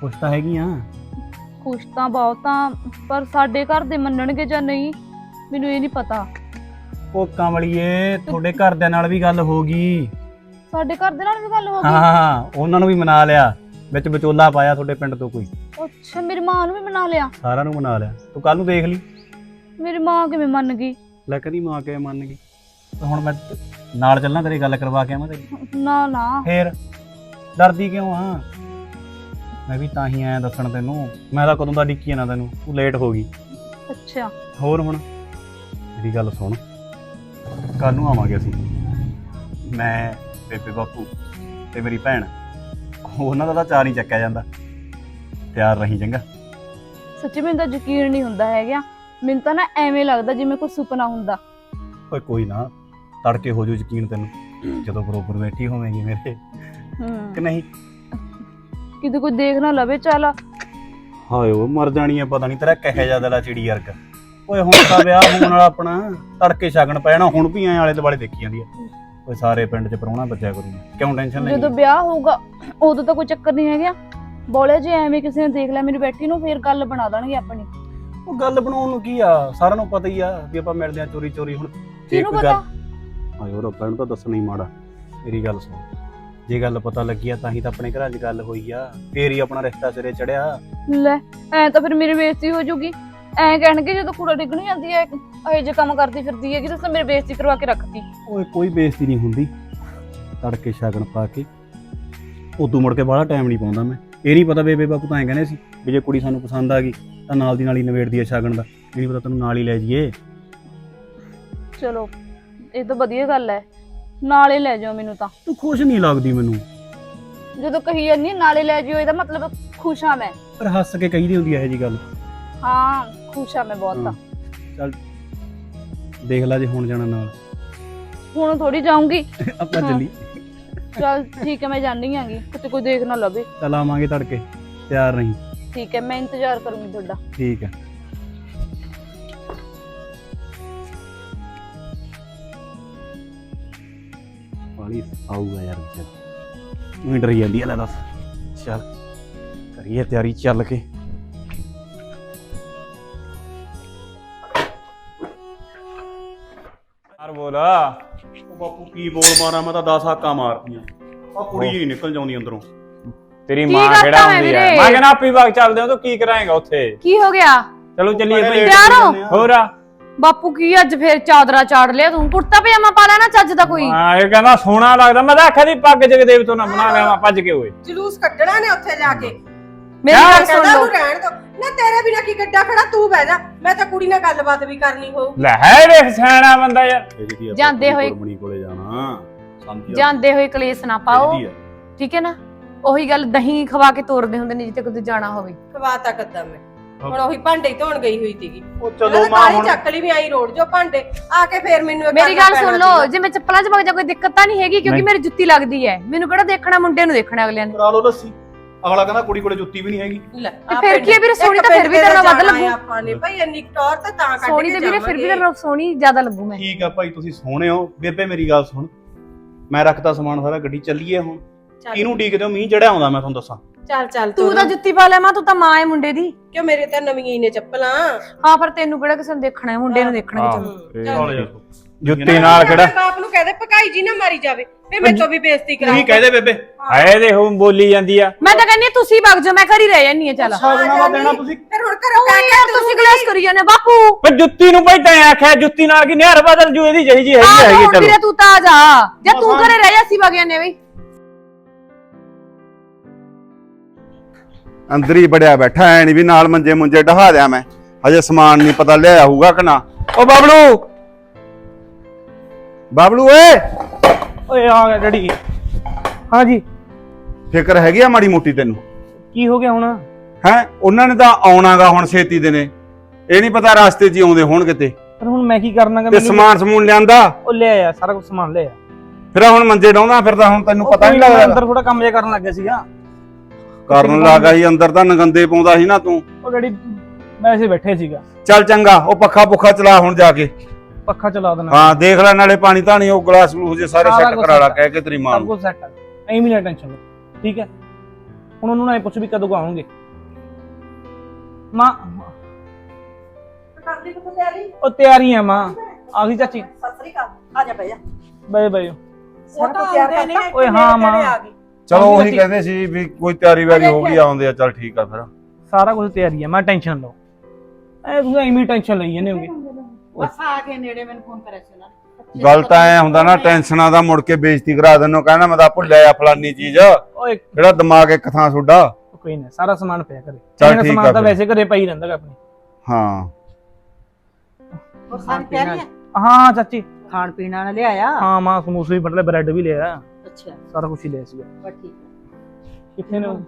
ਖੁਸ਼ ਤਾਂ ਹੈਗੀਆਂ ਖੁਸ਼ ਤਾਂ ਬਹੁਤ ਆ ਪਰ ਸਾਡੇ ਘਰ ਦੇ ਮੰਨਣਗੇ ਜਾਂ ਨਹੀਂ ਮੈਨੂੰ ਇਹ ਨਹੀਂ ਪਤਾ। ਉਹ ਕਮਲੀਏ ਤੁਹਾਡੇ ਘਰਦਿਆਂ ਨਾਲ ਵੀ ਗੱਲ ਹੋ ਗਈ। ਸਾਡੇ ਘਰ ਦੇ ਨਾਲ ਵੀ ਗੱਲ ਹੋ ਹਾਂ ਗਈ? ਹਾਂ ਉਹਨਾਂ ਨੂੰ ਵੀ ਮਨਾ ਲਿਆ। ਵਿੱਚ ਵਿਚੋਲਾ ਪਾਇਆ ਤੁਹਾਡੇ ਪਿੰਡ ਤੋਂ ਕੋਈ। ਅੱਛਾ ਮੇਰੀ ਮਾਂ ਨੂੰ ਵੀ ਮਨਾ ਲਿਆ? ਸਾਰਿਆਂ ਨੂੰ ਮਨਾ ਲਿਆ। ਤੂੰ ਕੱਲ ਨੂੰ ਦੇਖ ਲਈ। ਮੇਰੀ ਮਾਂ ਕਿਵੇਂ ਮੰਨ ਗਈ? ਲੈ ਕਦੀ ਮਾਂ ਕੇ ਮੰਨ ਗਈ? ਤੇ ਹੁਣ ਮੈਂ ਤ- ਨਾਲ ਚੱਲਾਂ ਤੇਰੀ ਗੱਲ ਕਰਵਾ ਕੇ ਆਵਾਂ ਤੇਰੀ। ਨਾ ਨਾ। ਫੇਰ? ਡਰਦੀ ਕਿਉਂ ਆ? ਮੈਂ ਵੀ ਤਾਂ ਹੀ ਆਇਆ ਦੱਸਣ ਤੈਨੂੰ। ਮੈਂ ਤਾਂ ਕਦੋਂ ਦਾ ਡਿੱਕੀ ਨਾ ਤੈਨੂੰ। ਤੂੰ ਲੇਟ ਹੋ ਗਈ। ਅੱਛਾ। ਹੋਰ ਹੁਣ? ਮੇਰੀ ਗੱਲ ਸੁਣ। ਕੱਲ ਨੂੰ ਆਵਾਂਗੇ ਅਸੀਂ। ਮੈਂ ਬੇਬੇ ਬਾਪੂ ਤੇ ਮੇਰੀ ਭੈਣ। ਉਹਨਾਂ ਦਾ ਤਾਂ ਚਾਰ ਹੀ ਚੱਕਿਆ ਜਾਂਦਾ। ਤਿਆਰ ਰਹੀਂ ਚੰਗਾ। ਸੱਚੀ ਮੈਨੂੰ ਤਾਂ ਯਕੀਨ ਨਹੀਂ ਹੁੰਦਾ ਹੈਗਾ। ਮੈਨੂੰ ਤਾਂ ਨਾ ਐਵੇਂ ਲੱਗਦਾ ਜਿਵੇਂ ਕੋਈ ਸੁਪਨਾ ਹੁੰਦਾ। ਓਏ ਕੋਈ ਨਾ ਤੜਕੇ ਹੋ ਜੂ ਯਕੀਨ ਤੈਨੂੰ। ਜਦੋਂ ਬਰੋਬਰ ਬੈਠੀ ਹੋਵੇਂਗੀ ਮੇਰੇ। ਹੂੰ। ਕਿ ਨਹੀਂ? ਕਿਤੇ ਕੋਈ ਦੇਖ ਨਾ ਲਵੇ ਚੱਲ। ਹਾਏ ਉਹ ਮਰ ਜਾਣੀ ਆ ਪਤਾ ਨਹੀਂ ਤੇਰਾ ਕਹੇ ਜਾ ਦਲਾ ਚਿੜੀ ਵਰਗਾ। ਓਏ ਹੁਣ ਤਾਂ ਵਿਆਹ ਹੋਣ ਵਾਲਾ ਆਪਣਾ ਤੜਕੇ ਛਗਣ ਪੈਣਾ ਹੁਣ ਵੀ ਐ ਆਲੇ ਦੁਆਲੇ ਦੇਖੀ ਜਾਂਦੀ ਆ। ਓਏ ਸਾਰੇ ਪਿੰਡ 'ਚ ਪਰੋਣਾ ਬੱਜਿਆ ਕਰੂਗਾ ਕਿਉਂ ਟੈਨਸ਼ਨ ਜਦੋਂ ਲਈ ਵਿਆਹ ਹੋਊਗਾ ਉਦੋਂ ਤਾਂ ਕੋਈ ਚੱਕਰ ਨਹੀਂ ਹੈਗਾ। ਬੋਲੇ ਜੇ ਐਵੇਂ ਕਿਸੇ ਨੇ ਦੇਖ ਲਿਆ ਮੈਨੂੰ ਬੈਠੀ ਨੂੰ ਫੇਰ ਗੱਲ ਬਣਾ ਦੇਣਗੇ ਆਪਣੀ। ਉਹ ਗੱਲ ਬਣਾਉਣ ਨੂੰ ਕੀ ਆ? ਸਾਰਿਆਂ ਨੂੰ ਪਤਾ ਹੀ ਆ ਵੀ ਆਪਾਂ ਮਿਲਦੇ ਆ ਚੋਰੀ ਚੋਰੀ ਹੁਣ ਕਿਹਨੂੰ ਪਤਾ? ਗੱਲ ਹਾਏ ਉਹ ਰੱਬਾ ਨੂੰ ਤਾਂ ਦੱਸਣਾ ਹੀ ਮਾੜਾ। ਮੇਰੀ ਗੱਲ ਸੁਣ। ਜੇ ਗੱਲ ਪਤਾ ਲੱਗੀ ਆ ਤਾਂ ਹੀ ਤਾਂ ਆਪਣੇ ਘਰਾਂ 'ਚ ਗੱਲ ਹੋਈ ਆ। ਫੇਰ ਹੀ ਆਪਣਾ ਰਿਸ਼ਤਾ ਸਿਰੇ ਚੜਿਆ। ਲੈ ਐ ਤਾਂ ਫਿਰ ਮੇਰੀ ਬੇਇੱਜ਼ਤੀ ਹੋ ਜੂਗੀ ਐ ਕਹਿਣਗੇ ਜਦੋਂ ਕੁੜਾ ਡਿੱਗਣੀ ਜਾਂਦੀ ਹੈ ਇਹ ਜੇ ਕੰਮ ਕਰਦੀ ਫਿਰਦੀ ਹੈ ਕਿ ਤੁਸੀਂ ਮੇਰੀ ਬੇਇੱਜ਼ਤੀ ਕਰਵਾ ਕੇ ਰੱਖਤੀ। ਓਏ ਕੋਈ ਬੇਇੱਜ਼ਤੀ ਨਹੀਂ ਹੁੰਦੀ। ਤੜਕੇ ਛਗਣ ਪਾ ਕੇ। ਉਦੋਂ ਮੁੜ ਕੇ ਬਾਹਲਾ ਟਾਈਮ ਨਹੀਂ ਪਾਉਂਦਾ ਮੈਂ। ਇਹ ਨਹੀਂ ਪਤਾ ਬੇਬੇ ਬਾਪੂ ਤਾਂ ਐਂ ਕਹਿੰਦੇ ਸੀ ਵੀ ਜੇ ਕੁੜੀ ਸਾਨੂੰ ਪਸੰਦ ਆ ਗਈ ਤਾਂ ਨਾਲ ਦੀ ਨਾਲ ਹੀ ਨਵੇੜਦੀ ਆ ਛਗਣ ਦਾ। ਇਹ ਨਹੀਂ ਪਤਾ ਤੈਨੂੰ ਨਾਲ ਹੀ ਲੈ ਜਾਈਏ। ਚਲੋ ਇਹ ਤਾਂ ਵਧੀਆ ਗੱਲ ਹੈ। ਨਾਲੇ ਲੈ ਜਾਓ ਮੈਨੂੰ ਤਾਂ। ਤੂੰ ਖੁਸ਼ ਨਹੀਂ ਲੱਗਦੀ ਮੈਨੂੰ। ਜਦੋਂ ਕਹੀ ਜਾਂਦੀ ਨਾਲੇ ਲੈ ਜਾਓ ਇਹਦਾ ਮਤਲਬ ਖੁਸ਼ ਹਾਂ ਮੈਂ। ਪਰ ਹੱਸ ਕੇ ਕਹੀਦੀ ਹੁੰਦੀ ਹੈ ਇਹ ਜੀ ਗੱਲ। ਹਾਂ ਖੁਸ਼ ਹਾਂ ਮੈਂ ਬਹੁਤ ਚੱਲ ਦੇਖ ਲੈ ਜੇ ਹੁਣ ਜਾਣਾ ਨਾਲ। ਹੁਣ ਥੋੜੀ ਜਾਊਂਗੀ। ਆਪਾਂ ਹਾਂ। ਚੱਲੀ ਚਲ ਠੀਕ ਹੈ ਮੈਂ ਜਾਣੀ ਆਂਗੀ ਕਿਤੇ ਕੋਈ ਦੇਖ ਨਾ ਲਵੇ। ਚੱਲ ਆਵਾਂਗੇ ਤੜਕੇ। ਤਿਆਰ ਨਹੀਂ ਠੀਕ ਹੈ ਮੈਂ ਇੰਤਜ਼ਾਰ ਕਰੂੰਗੀ ਤੁਹਾਡਾ। ਠੀਕ ਹੈ। ਪਾਣੀ ਆਊਗਾ ਯਾਰ ਮੈਂ ਡਰ ਜਾਂਦੀ ਆ ਲੈ ਦੱਸ। ਚੱਲ ਕਰੀਏ ਤਿਆਰੀ ਚੱਲ ਕੇ। ਬੋਲ। ਉਹ ਬਾਪੂ ਕੀ ਬੋਲ ਮਾਰਾਂ ਮੈਂ ਤਾਂ 10 ਹਾਕਾਂ ਮਾਰਦੀਆਂ ਆ ਕੁੜੀ ਹੀ ਨਿਕਲ ਜਾਉਂਦੀ ਅੰਦਰੋਂ। ਤੇਰੀ ਕੀ ਮਾਂ ਕਰਤਾ ਕਿਹੜਾ ਮੈਂ ਹੁੰਦੀ ਹੈ ਵੀਰੇ? ਮੈਂ ਕਹਿੰਦਾ ਆਪੀ ਬਾਗ ਚੱਲਦੇ ਹਾਂ ਤੂੰ ਕੀ ਕਰਾਏਗਾ ਉੱਥੇ? ਕੀ ਹੋ ਗਿਆ? ਚਲੋ ਚੱਲੀਏ ਭਾਈ। ਤਿਆਰ ਹੋ? ਜਾਂਦੇ ਆ। ਹੋਰ ਆ? ਬਾਪੂ ਕੀ ਅੱਜ ਫੇਰ ਚਾਦਰਾ ਚਾੜ ਲਿਆ ਤੂੰ? ਕੁੜਤਾ ਪਜਾਮਾ ਪਾ ਲੈਣਾ ਚੱਜ ਦਾ ਕੋਈ? ਹਾਂ ਇਹ ਕਹਿੰਦਾ ਸੋਹਣਾ ਲੱਗਦਾ। ਮੈਂ ਤਾਂ ਆਖਿਆ ਦੀ ਪੱਗ ਜਗਦੇਵ ਤੋਂ ਨਾ ਬਣਾ ਲਿਆ ਭੱਜ ਕੇ ਓਏ। ਜਲੂਸ ਕੱਢਣਾ ਨੇ ਉੱਥੇ ਜਾ ਕੇ। ਮੇਰੀ ਗੱਲ ਸੁਣ ਕਹਿੰਦਾ ਲਓ ਰਹਿਣ ਦੋ। ਨਾ ਤੇਰੇ ਬਿਨਾ ਕੀ ਗੱਡਾ ਖੜਾ ਤੂੰ ਬਹਿ ਜਾ। ਮੈਂ ਤਾਂ ਕੁੜੀ ਨਾਲ ਗੱਲਬਾਤ ਵੀ ਕਰਨੀ ਹੋਊ। ਲੈ ਹੈ ਵੇਖ ਸਿਆਣਾ ਬੰਦਾ ਯਾਰ। ਇਹਦੀ ਜਾਂਦੇ ਹੋਏ- ਕੁੜਮਣੀ ਕੋਲੇ ਜਾਣਾ। ਸਮਝੀ ਜਾਂਦੇ ਹੋਏ ਕਲੇਸ਼ ਨਾ ਪਾਓ। ਇਹਦੀ ਆ। ਠੀਕ ਹੈ ਨਾ? ਉਹੀ ਗੱਲ ਦਹੀਂ ਖਵਾ ਕੇ ਤੋਰਦੇ ਹੁੰਦੇ ਨੇ ਜਿੱਥੇ ਕਿਤੇ ਜਾਣਾ ਹੋਵੇ। ਖਵਾਤਾ ਕੱਦਾ ਮੈਂ? ਹੁਣ ਉਹੀ ਭਾਂਡੇ ਹੀ ਧੋਣ ਗਈ ਹੋਈ ਸੀਗੀ। ਉਹ ਚਲੋ ਮਾਂ ਹੁਣ ਚੱਕ ਲਈ ਵੀ ਆਈ ਰੋਡ ਜੋ ਭਾਂਡੇ। ਆ ਕੇ ਫੇਰ ਮੈਨੂੰ ਇਹ ਮੇਰੀ ਕਰਨਾ ਗੱਲ ਸੁਣ ਲਓ। ਜੇ ਮੈਂ ਚੱਪਲਾਂ 'ਚ ਵਗ ਜਾ ਕੋਈ ਦਿੱਕਤ ਤਾਂ ਨਹੀਂ ਹੈਗੀ ਕਿਉਂਕਿ ਨਹੀਂ। ਮੇਰੀ ਜੁੱਤੀ ਲੱਗਦੀ ਹੈ। ਮੈਨੂੰ ਕਿਹੜਾ ਦੇਖਣਾ ਮੁੰਡੇ ਨੂੰ ਦੇਖਣਾ ਅਗਲਿਆਂ ਨੇ? ਕਰਾ ਲਓ ਲੱਸੀ। ਅਗਲਾ ਕਹਿੰਦਾ ਕੁੜੀ ਕੋਲੇ ਜੁੱਤੀ ਵੀ ਨਹੀਂ ਹੈਗੀ। ਲੈ, ਤੇ ਆਹ ਫਿਰ ਕੀ ਹੈ ਵੀਰੇ, ਸੋਹਣੀ ਤਾਂ ਫਿਰ ਵੀ ਤੇਰੇ ਵੱਧ ਲੱਗੂ। ਆਪਾਂ ਨੇ। ਭਾਈ ਇੰਨੀ ਟੌਰ ਤਾਂ ਤਾਂ ਕੱਢ ਸੋਹਣੀ ਕੇ ਤੇ ਵੀਰੇ ਫਿਰ ਵੀ। ਤੇਰੇ ਸੋਹਣੀ ਜ਼ਿਆਦਾ ਲੱਗੂ ਮੈਂ। ਠੀਕ ਆ ਭਾਈ ਤੁਸੀਂ ਸੋਹਣੇ ਹੋ। ਬੇਬੇ ਮੇਰੀ ਗੱਲ ਸੁਣ। ਮੈਂ ਰੱਖਤਾ ਸਮਾਨ ਸਾਰਾ ਗੱਡੀ ਚੱਲੀਏ ਹੁਣ। ਚੱਲ, ਇਹਨੂੰ ਡੀਕਦੇ ਹੋ? ਮੀਂਹ ਚੜਿਆ ਆਉਂਦਾ ਮੈਂ ਤੁਹਾਨੂੰ ਦੱਸਾਂ। ਚੱਲ ਚੱਲ ਤੂੰ ਤਾਂ ਜੁੱਤੀ ਪਾ ਲੈ ਮਾਂ ਤੂੰ ਤਾਂ ਮਾਂ ਹੈ ਮੁੰਡੇ ਦੀ। ਕਿਉਂ ਮੇਰੇ ਤਾਂ ਨਵੀਆਂ ਹੀ ਨੇ ਚੱਪਲਾਂ? ਹਾਂ ਪਰ ਤੈਨੂੰ ਕਿਹੜਾ ਕਿਸੇ ਨੂੰ ਦੇਖਣਾ ਹੈ? ਮੁੰਡੇ ਨੂੰ ਦੇਖਣਾ ਕਿ। ਚਲੋ। ਚੱਲ ਯਾਰ। ਜੁੱਤੀ ਨਾਲ ਕਿਹੜਾ ਆਪਣੇ ਬਾਪ ਨੂੰ ਕਹਦੇ ਪਕਾਈ ਜੀ ਨਾ ਮਾਰੀ ਜਾਵੇ ਫੇ ਮੇਰੇ ਤੋਂ ਵੀ ਬੇਇੱਜ਼ਤੀ ਕਰਾ ਤੁਸੀਂ ਕਹਦੇ ਬੇਬੇ। ਹਾਏ ਦੇ ਹੁਣ ਬੋਲੀ ਜਾਂਦੀ ਆ। ਮੈਂ ਤਾਂ ਕਹਿੰਦੀ ਹਾਂ ਤੁਸੀਂ ਵਗ ਜਾਓ ਮੈਂ ਘਰ ਹੀ ਰਹਿ ਜਾਨੀ ਆ ਚੱਲ ਸਾਗਣਾ ਦਾ ਦੇਣਾ ਤੁਸੀਂ। ਫਿਰ ਹੁਣ ਘਰੋਂ ਓਏ ਕਹਿ ਯਾਰ ਤੁਸੀਂ ਕਲੇਸ਼ ਕਰੀ ਜਾਂਦੇ ਹੋ, ਬਾਪੂ। ਪਰ ਜੁੱਤੀ ਨੂੰ ਭਾਈ ਤੈਂ ਆਖਿਆ ਜੁੱਤੀ ਨਾਲ ਕੀ ਨਿਹਰ ਬਦਲ ਜੂ ਇਹਦੀ ਜਹੀ ਜੀ ਹੈਗੀ ਆ ਹੈਗੀ ਚਲੋ। ਵੀਰੇ ਤੂੰ ਤਾਂ ਆ ਜਾ। ਜੇ ਤੂੰ ਘਰੇ ਰਹਿ ਜਾ ਅਸੀਂ ਵਗ ਜਾਂਦੇ ਬਈ। ਅੰਦਰ ਹੀ ਬੜਿਆ ਬੈਠਾ ਐ ਨਹੀਂ ਵੀ ਨਾਲ ਮੰਜੇ ਮੁੰਜੇ ਢਹਾ ਦਿਆਂ ਮੈਂ। ਹਜੇ ਸਮਾਨ ਨਹੀਂ ਪਤਾ ਲਿਆਇਆ ਹੋਊਗਾ ਕਿ ਨਾ। ਓ ਬਾਬਲੂ ਬਾਬਲੂ ਓਏ। ਓਏ ਆ ਗਿਆ ਡੈਡੀ। ਹਾਂ ਜੀ ਫਿਕਰ ਹੈਗੀ ਆ ਮਾੜੀ ਮੋਟੀ ਤੈਨੂੰ? ਕੀ ਹੋ ਗਿਆ ਹੁਣ? ਹੈ? ਉਹਨਾਂ ਨੇ ਤਾਂ ਆਉਣਾਗਾ ਹੁਣ ਛੇਤੀ ਦੇ ਨੇ। ਇਹ ਨਹੀਂ ਪਤਾ ਰਸਤੇ 'ਚ ਹੀ ਆਉਂਦੇ ਹੋਣ ਕਿਤੇ ਪਰ ਹੁਣ ਮੈਂ ਕੀ ਕਰਨਾਗਾ? ਤੇ ਸਮਾਨ ਸਮੂਨ ਲਿਆਂਦਾ? ਉਹ ਲੈ ਆਇਆ ਸਾਰਾ ਕੁਝ ਸਮਾਨ ਲੈ ਆ ਫਿਰ ਹੁਣ ਮੰਜੇ ਡਾਉਂਦਾ ਫਿਰਦਾ ਹੁਣ ਤੈਨੂੰ ਪਤਾ ਨਹੀਂ ਲੱਗਦਾ। ਅੰਦਰ ਥੋੜਾ ਕੰਮ ਜਿਹਾ ਕਰਨ ਲੱਗ ਗਿਆ ਸੀਗਾ। ਕਰਨ ਲੱਗਾ ਸੀ ਅੰਦਰ ਤਾਂ ਨਗੰਦੇ ਪਾਉਂਦਾ ਸੀ ਨਾ ਤੂੰ। ਉਹ ਡੈਡੀ ਵੈਸੇ ਬੈਠੇ ਸੀਗਾ। ਚੱਲ ਚੰਗਾ ਉਹ ਪੱਖਾ ਪੁੱਖਾ ਚਲਾ ਹੁਣ ਜਾ ਕੇ। ਪੱਖਾ ਚਲਾ ਦੇਣਾ। ਹਾਂ ਦੇਖ ਲੈ ਨਾਲੇ ਪਾਣੀ ਧਾਣੀ ਉਹ ਗਲਾਸ ਗਲੂਸ ਜੇ ਸਾਰੇ ਸਾਰਾ ਸੈੱਟ ਕੁਛ ਕਰਾ ਲਾ set ਕਹਿ ਕੇ ਤੇਰੀ ਮਾਂ ਸਭ ਨੂੰ। ਕੁਝ ਸੈੱਟ ਆ। ਐਵੇਂ ਨਹੀਂ ਟੈਨਸ਼ਨ ਲਓ ਠੀਕ ਹੈ? ਹੁਣ ਉਹਨੂੰ ਨਾ ਇਹ ਪੁੱਛ ਵੀ ਕਦੋਂ ਕੁ ਆਉਣਗੇ ਮਾਂ ਕਰਦੀ ਤੂੰ ਤਿਆਰੀ ਉਹ ਤਿਆਰੀ ਆ ਮਾਂ। ਆ ਗਈ ਚਾਚੀ। ਸਤਿ ਸ੍ਰੀ ਅਕਾਲ ਆ ਜਾ ਭਈਆ ਬਈ ਬਈ ਉਹ ਤਾਂ ਤਿਆਰ ਕਰਤਾ ਓਏ ਹਾਂ, ਮਾਂ। ਚਲੋ ਉਹੀ। ਕਹਿੰਦੇ ਸੀ ਵੀ ਕੋਈ ਤਿਆਰੀ ਵਾਰੀ ਹੋ ਗਈ ਆਉਂਦੇ ਆ ਚੱਲ ਠੀਕ ਆ ਫਿਰ। ਸਾਰਾ ਕੁਝ ਤਿਆਰੀ ਆ ਮੈਂ ਟੈਨਸ਼ਨ ਲਓ। ਐ ਤੁਸੀਂ ਐਵੇਂ ਟੈਨਸ਼ਨ ਲਈ ਜਾਂਦੇ ਹੋਗੇ। ਬਸ ਆ ਕੇ ਨੇੜੇ ਮੈਨੂੰ ਫੋਨ ਕਰਿਆ ਸੀ ਉਹਨਾਂ ਨੇ। ਗੱਲ ਤਾਂ ਐ ਹੁੰਦਾ ਨਾ ਟੈਨਸ਼ਨਾਂ ਦਾ ਮੁੜ ਕੇ ਬੇਇੱਜ਼ਤੀ ਕਰਾ ਦਿੰਨੋ ਕਹਿੰਦਾ ਮੈਂ ਤਾਂ ਭੁੱਲਿਆ ਆ ਫਲਾਨੀ ਚੀਜ਼। ਓਏ ਜਿਹੜਾ ਦਿਮਾਗ ਇੱਕ ਥਾਂ ਤੁਹਾਡਾ ਕੋਈ ਨਾ ਸਾਰਾ ਸਮਾਨ ਪਿਆ ਘਰੇ ਚੱਲ ਠੀਕ ਸਮਾਨ ਤਾਂ। ਵੈਸੇ ਘਰੇ ਪਈ ਰਹਿੰਦਾ ਆਪਣੇ। ਹਾਂ। ਹੋਰ ਸਾਰੀ ਤਿਆਰੀ ਹੈ ਹਾਂ ਚਾਚੀ। ਖਾਣ ਪੀਣ ਵਾਲਾ ਲਿਆਇਆ? ਹਾਂ ਮਾਂ ਸਮੋਸੇ ਵੀ ਬਟਲੇ ਬ੍ਰੈਡ ਵੀ ਲਿਆ। ਅੱਛਾ। ਸਾਰਾ ਕੁਝ ਹੀ ਲਿਆ ਸੀਗਾ। ਬਸ ਠੀਕ ਹੈ ਕਿੱਥੇ ਨੇ ਉਹ?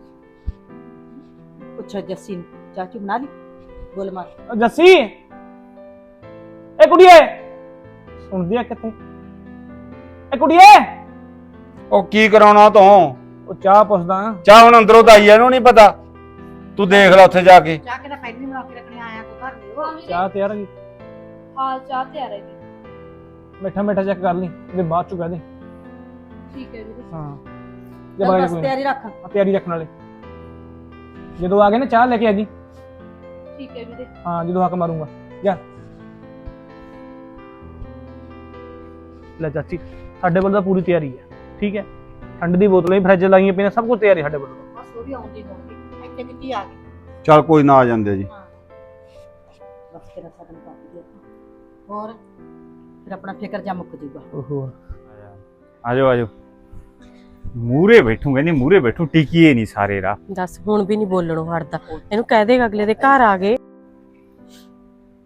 ਪੁੱਛੋ ਜੱਸੀ ਚਾਚੂ ਬਣਾ ਲਈ? ਬੋਲ ਮਾਰ। ਉਹ ਜੱਸੀ! ਏ ਕੁੜੀਏ। ਸੁਣਦੀ ਆ ਕਿੱਥੇ? ਏ ਕੁੜੀਏ। ਉਹ ਕੀ ਕਰਾਉਣਾ ਤੂੰ? ਉਹ ਚਾਹ ਪੁੱਛਦਾ ਚਾਹ ਹੁਣ ਅੰਦਰੋਂ ਤਾਂ ਆਈ ਐ ਇਹਨੂੰ ਨਹੀਂ ਪਤਾ। ਤੂੰ ਦੇਖ ਲੈ ਉੱਥੇ ਜਾ ਕੇ। ਚਾਹ ਕਿਹੜਾ ਪਹਿਲੀ ਬਣਾ ਕੇ ਰੱਖਣੇ ਆਇਆ ਤੂੰ ਘਰ ਦੇ ਚਾਹ ਤਿਆਰ ਆ ਗਈ ਹਾਂ ਚਾਹ ਤਿਆਰ ਹੈ ਜੀ। ਮਿੱਠਾ ਮਿੱਠਾ ਚੈੱਕ ਕਰ ਲਈ ਇਹਦੇ ਬਾਅਦ ਚ ਕਹਿ ਦੇ। ਠੀਕ ਹੈ ਵੀਰੇ ਹਾਂ। ਜੇ ਬਸ ਕੋਈ ਤਿਆਰੀ ਰੱਖ। ਨਾ, ਤਿਆਰੀ ਰੱਖਣ ਵਾਲੇ। ਜਦੋਂ ਆ ਗਏ ਨਾ ਚਾਹ ਲੈ ਕੇ ਆ ਜੀ। ਠੀਕ ਹੈ ਵੀਰੇ। ਹਾਂ ਜਦੋਂ ਹੱਕ ਮਾਰੂੰਗਾ। ਜਾ। ਲੈ ਚਾਚੀ ਸਾਡੇ ਵੱਲ ਤਾਂ ਪੂਰੀ ਤਿਆਰੀ ਹੈ ਠੀਕ ਹੈ? ਠੰਡ ਦੀ ਬੋਤਲਾਂ ਵੀ ਫਰਿੱਜ ਲਾਈਆਂ ਪਈਆਂ ਸਭ ਕੁਝ ਤਿਆਰੀ ਸਾਡੇ ਵੱਲ। ਬਸ ਉਹ ਵੀ ਆਉਂਦੀ ਹੋਣਗੀ ਇੱਥੇ ਕਿੱਥੇ ਆ ਗਈ? ਚੱਲ ਕੋਈ ਨਾ ਆ ਜਾਂਦੇ ਜੀ। ਬਸ ਤੇਰਾ ਸਗਨ ਕਰ ਦਿਆ ਹੋਰ? ਫਿਰ ਆਪਣਾ ਫਿਕਰ ਜਾ ਮੁੱਕ ਜੂਗਾ। ਓਹੋ ਆਜੋ ਆਜੋ। ਮੂਰੇ ਬੈਠੂ ਕਹਿੰਦੀ ਮੂਰੇ ਬੈਠੂ ਟਿਕੀਏ ਨਹੀਂ ਸਾਰੇ ਰਾਹ। ਦੱਸ ਹੁਣ ਵੀ ਨਹੀਂ ਬੋਲਣੋਂ ਹਟਦਾ। ਇਹਨੂੰ ਕਹਿ ਦੇਗਾ ਅਗਲੇ ਦੇ ਘਰ ਆ ਗਏ।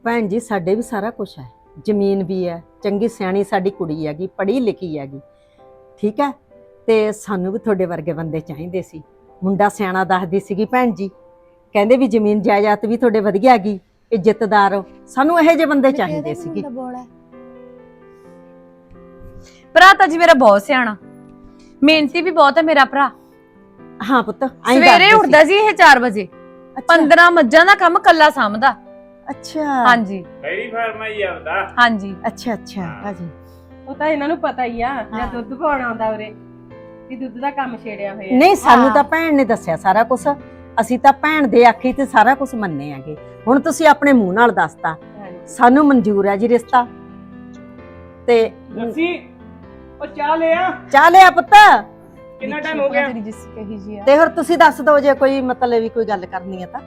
ਭੈਣ ਜੀ ਸਾਡੇ ਵੀ ਸਾਰਾ ਕੁਝ ਹੈ। ਜ਼ਮੀਨ ਵੀ ਹੈ ਚੰਗੀ ਸਿਆਣੀ ਸਾਡੀ ਕੁੜੀ ਹੈਗੀ ਪੜ੍ਹੀ ਲਿਖੀ ਹੈਗੀ ਠੀਕ ਹੈ? ਤੇ ਸਾਨੂੰ ਵੀ ਤੁਹਾਡੇ ਵਰਗੇ ਬੰਦੇ ਚਾਹੀਦੇ ਸੀ। ਮੁੰਡਾ ਸਿਆਣਾ ਦੱਸਦੀ ਸੀਗੀ ਭੈਣ ਜੀ ਕਹਿੰਦੇ ਵੀ ਜ਼ਮੀਨ ਜਾਇਦਾਦ ਵੀ ਤੁਹਾਡੇ ਵਧੀਆ ਹੈਗੀ ਇੱਜ਼ਤਦਾਰ ਹੋ। ਸਾਨੂੰ ਇਹੋ ਜਿਹੇ ਬੰਦੇ ਚਾਹੀਦੇ ਸੀਗੇ। ਭਰਾ ਤਾਂ ਜੀ ਮੇਰਾ ਬਹੁਤ ਸਿਆਣਾ। ਮਿਹਨਤੀ ਵੀ ਬਹੁਤ ਹੈ ਮੇਰਾ ਭਰਾ। ਹਾਂ ਪੁੱਤ ਆਈਂ ਸਵੇਰੇ ਦੱਸਦੇ ਸੀ। ਉੱਠਦਾ ਜੀ ਇਹ 4 ਵਜੇ। ਅੱਛਾ, 15 ਮੱਝਾਂ ਦਾ ਕੰਮ ਕੱਲਾ ਸਾਂਭਦਾ। ਅੱਛਾ। ਹਾਂਜੀ। ਡੈਰੀ ਫਾਰਮ ਹੀ ਆਉਂਦਾ ਹਾਂਜੀ। ਅੱਛਾ ਅੱਛਾ ਭਾਜੀ ਉਹ ਤਾਂ ਇਹਨਾਂ ਨੂੰ ਪਤਾ ਹੀ ਆ। ਜਾਂ ਦੁੱਧ ਪਾਉਣ ਆਉਂਦਾ ਉਰੇ ਵੀ ਦੁੱਧ ਦਾ ਕੰਮ ਛੇੜਿਆ ਹੋਇਆ। ਨਹੀਂ ਸਾਨੂੰ। ਤਾਂ ਭੈਣ ਨੇ ਦੱਸਿਆ ਸਾਰਾ ਕੁਝ ਅਸੀਂ ਤਾਂ ਭੈਣ ਦੇ ਆਖੀ ਤੇ ਸਾਰਾ ਕੁਝ ਮੰਨੇ ਆਗੇ ਹੁਣ ਤੁਸੀਂ ਆਪਣੇ ਮੂੰਹ ਨਾਲ ਦੱਸਤਾ। ਸਾਨੂੰ ਮਨਜ਼ੂਰ ਹੈ ਜੀ ਰਿਸ਼ਤਾ। ਤੇ ਜੱਸੀ ਉਹ ਚਾਹ ਲੈ ਆ। ਚਾਹ ਲਿਆ ਪੁੱਤ। ਕਿੰਨਾ ਟਾਈਮ ਹੋ ਗਿਆ? ਤੇਰੀ ਜਿਸ ਕਹੀ ਜੀ ਆ। ਤੇ ਹੋਰ ਤੁਸੀਂ ਦੱਸ ਦਿਓ ਜੇ ਕੋਈ ਮਤਲਬ ਵੀ ਕੋਈ ਗੱਲ ਕਰਨੀ ਹੈ ਤਾਂ।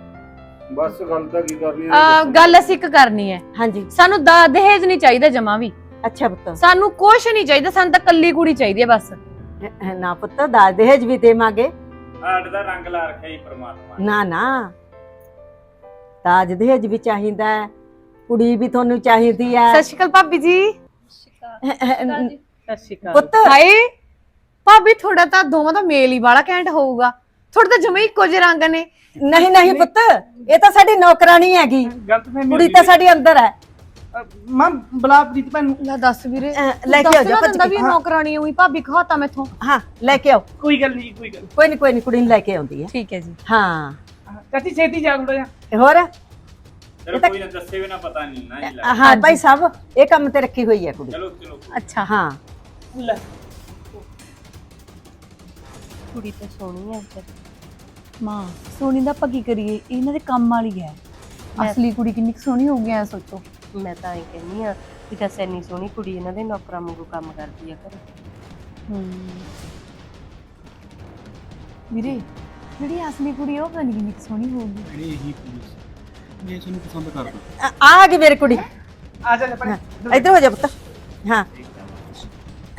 ਬਸ ਗੱਲ ਤਾਂ ਕੀ ਕਰਨੀ ਅਹ, ਗੱਲ ਅਸੀਂ ਇੱਕ ਕਰਨੀ ਹੈ। ਹਾਂਜੀ। ਸਾਨੂੰ ਦਾ ਦਹੇਜ ਨਹੀਂ ਚਾਹੀਦਾ ਜਮਾ ਵੀ। ਅੱਛਾ ਪੁੱਤ। ਸਾਨੂੰ ਕੁਛ ਨਹੀਂ ਚਾਹੀਦਾ ਸਾਨੂੰ ਤਾਂ ਕੱਲੀ ਕੁੜੀ ਚਾਹੀਦੀ ਹੈ ਬਸ। ਨਾ ਪੁੱਤ ਦਾਜ ਦਹੇਜ ਵੀ ਦੇਵਾਂਗੇ। ਹਾਰਟ ਦਾ ਰੰਗ ਲਾ ਰੱਖਿਆ ਜੀ ਪ੍ਰਮਾਤਮਾ ਨੇ। ਨਾ ਦਾਜ ਦਹੇਜ ਵੀ ਚਾਹੀਦਾ ਹੈ ਕੁੜੀ ਵੀ ਤੁਹਾਨੂੰ ਚਾਹੀਦੀ ਹੈ। ਸਤਿ ਸ਼੍ਰੀ ਅਕਾਲ ਭਾਬੀ ਜੀ। ਸਤਿ ਸ਼੍ਰੀ ਅਕਾਲ। ਪੁੱਤ। ਹਾਏ ਭਾਬੀ ਥੋੜਾ ਤਾਂ ਦੋਵਾਂ ਦਾ ਮੇਲ ਹੀ ਵਾਲਾ ਘੈਂਟ ਹੋਊਗਾ। ਥੋੜਾ ਤਾਂ ਜਮਾ ਹੀ ਇੱਕੋ ਜਿਹੇ ਰੰਗ ਨੇ। ਨਹੀਂ ਨਹੀਂ ਪੁੱਤ ਇਹ ਤਾਂ ਸਾਡੀ ਨੌਕਰਾਨੀ ਹੈਗੀ। ਕੁੜੀ ਤਾਂ ਸਾਡੀ ਅੰਦਰ ਹੈ। ਮਾਂ ਬਲਾ ਪ੍ਰੀਤ ਭੈਣ ਨੂੰ। ਲੈ ਦੱਸ ਵੀਰੇ ਅਹ ਲੈ ਕੇ ਆਓ ਜਾ ਭੱਜ ਵੀ ਕੇ ਨੌਕਰਾਨੀ ਹੋਈ ਭਾਬੀ ਖਵਾਤਾ ਮੈਥੋਂ। ਹਾਂ ਲੈ ਕੇ ਆਓ। ਕੋਈ ਗੱਲ ਨਹੀਂ ਕੋਈ ਗੱਲ ਕੋਈ ਨਹੀਂ ਕੋਈ ਨਹੀਂ ਕੁੜੀ ਨੂੰ ਲੈ ਕੇ ਆਉਂਦੀ ਹੈ। ਠੀਕ ਹੈ ਜੀ। ਹਾਂ। ਚਾਚੀ ਛੇਤੀ ਜਾ ਥੋੜਾ ਜਿਹਾ ਤੇ ਹੋਰ? ਚਲੋ ਕੋਈ ਨਾ ਦੱਸੇ ਵੀ ਨਾ ਪਤਾ ਨਹੀਂ ਨਾ ਜੀ। ਹਾਂ ਭਾਈ ਸਾਹਿਬ ਇਹ ਕੰਮ ਤੇ ਰੱਖੀ ਹੋਈ ਹੈ ਕੁੜੀ। ਚਲੋ ਚਲੋ। ਅੱਛਾ। ਹਾਂ। ਲੈ। ਕੁੜੀ ਤਾਂ ਸੋਹਣੀ ਆ ਵਿਚਾਰੀ ਮਾਂ ਸੋਨੀ ਦਾ ਆਪਾਂ ਕੀ ਕਰੀਏ? ਇਹਨਾਂ ਦੇ ਕੰਮ ਵਾਲੀ ਹੈ। ਅਸਲੀ ਕੁੜੀ ਕਿੰਨੀ ਕੁ ਸੋਹਣੀ ਹੋਊਗੀ ਐ ਸੋਚੋ। ਮੈਂ ਤਾਂ ਐਂ ਕਹਿੰਨੀ ਆ ਵੀ ਦੱਸ ਇੰਨੀ ਸੋਹਣੀ ਕੁੜੀ ਇਹਨਾਂ ਦੇ ਨੌਕਰਾਂ ਵਾਂਗੂ ਕੰਮ ਕਰਦੀ ਆ ਘਰੇ। ਵੀਰੇ ਜਿਹੜੀ ਅਸਲੀ ਕੁੜੀ ਆ, ਉਹ ਪਤਾ ਨੀ ਕਿੰਨੀ ਕੁ ਸੋਹਣੀ ਹੋਊਗੀ। ਜਿਹੜੀ ਇਹੀ ਪੁਲਿਸ ਮੈਂ ਤੁਹਾਨੂੰ ਪਸੰਦ ਕਰਦਾ ਆ। ਆ ਗਈ ਮੇਰੀ ਕੁੜੀ। ਆ ਜਾ ਜਾ ਇੱਧਰ ਹੋ ਜਾ ਪੁੱਤ। ਹਾਂ।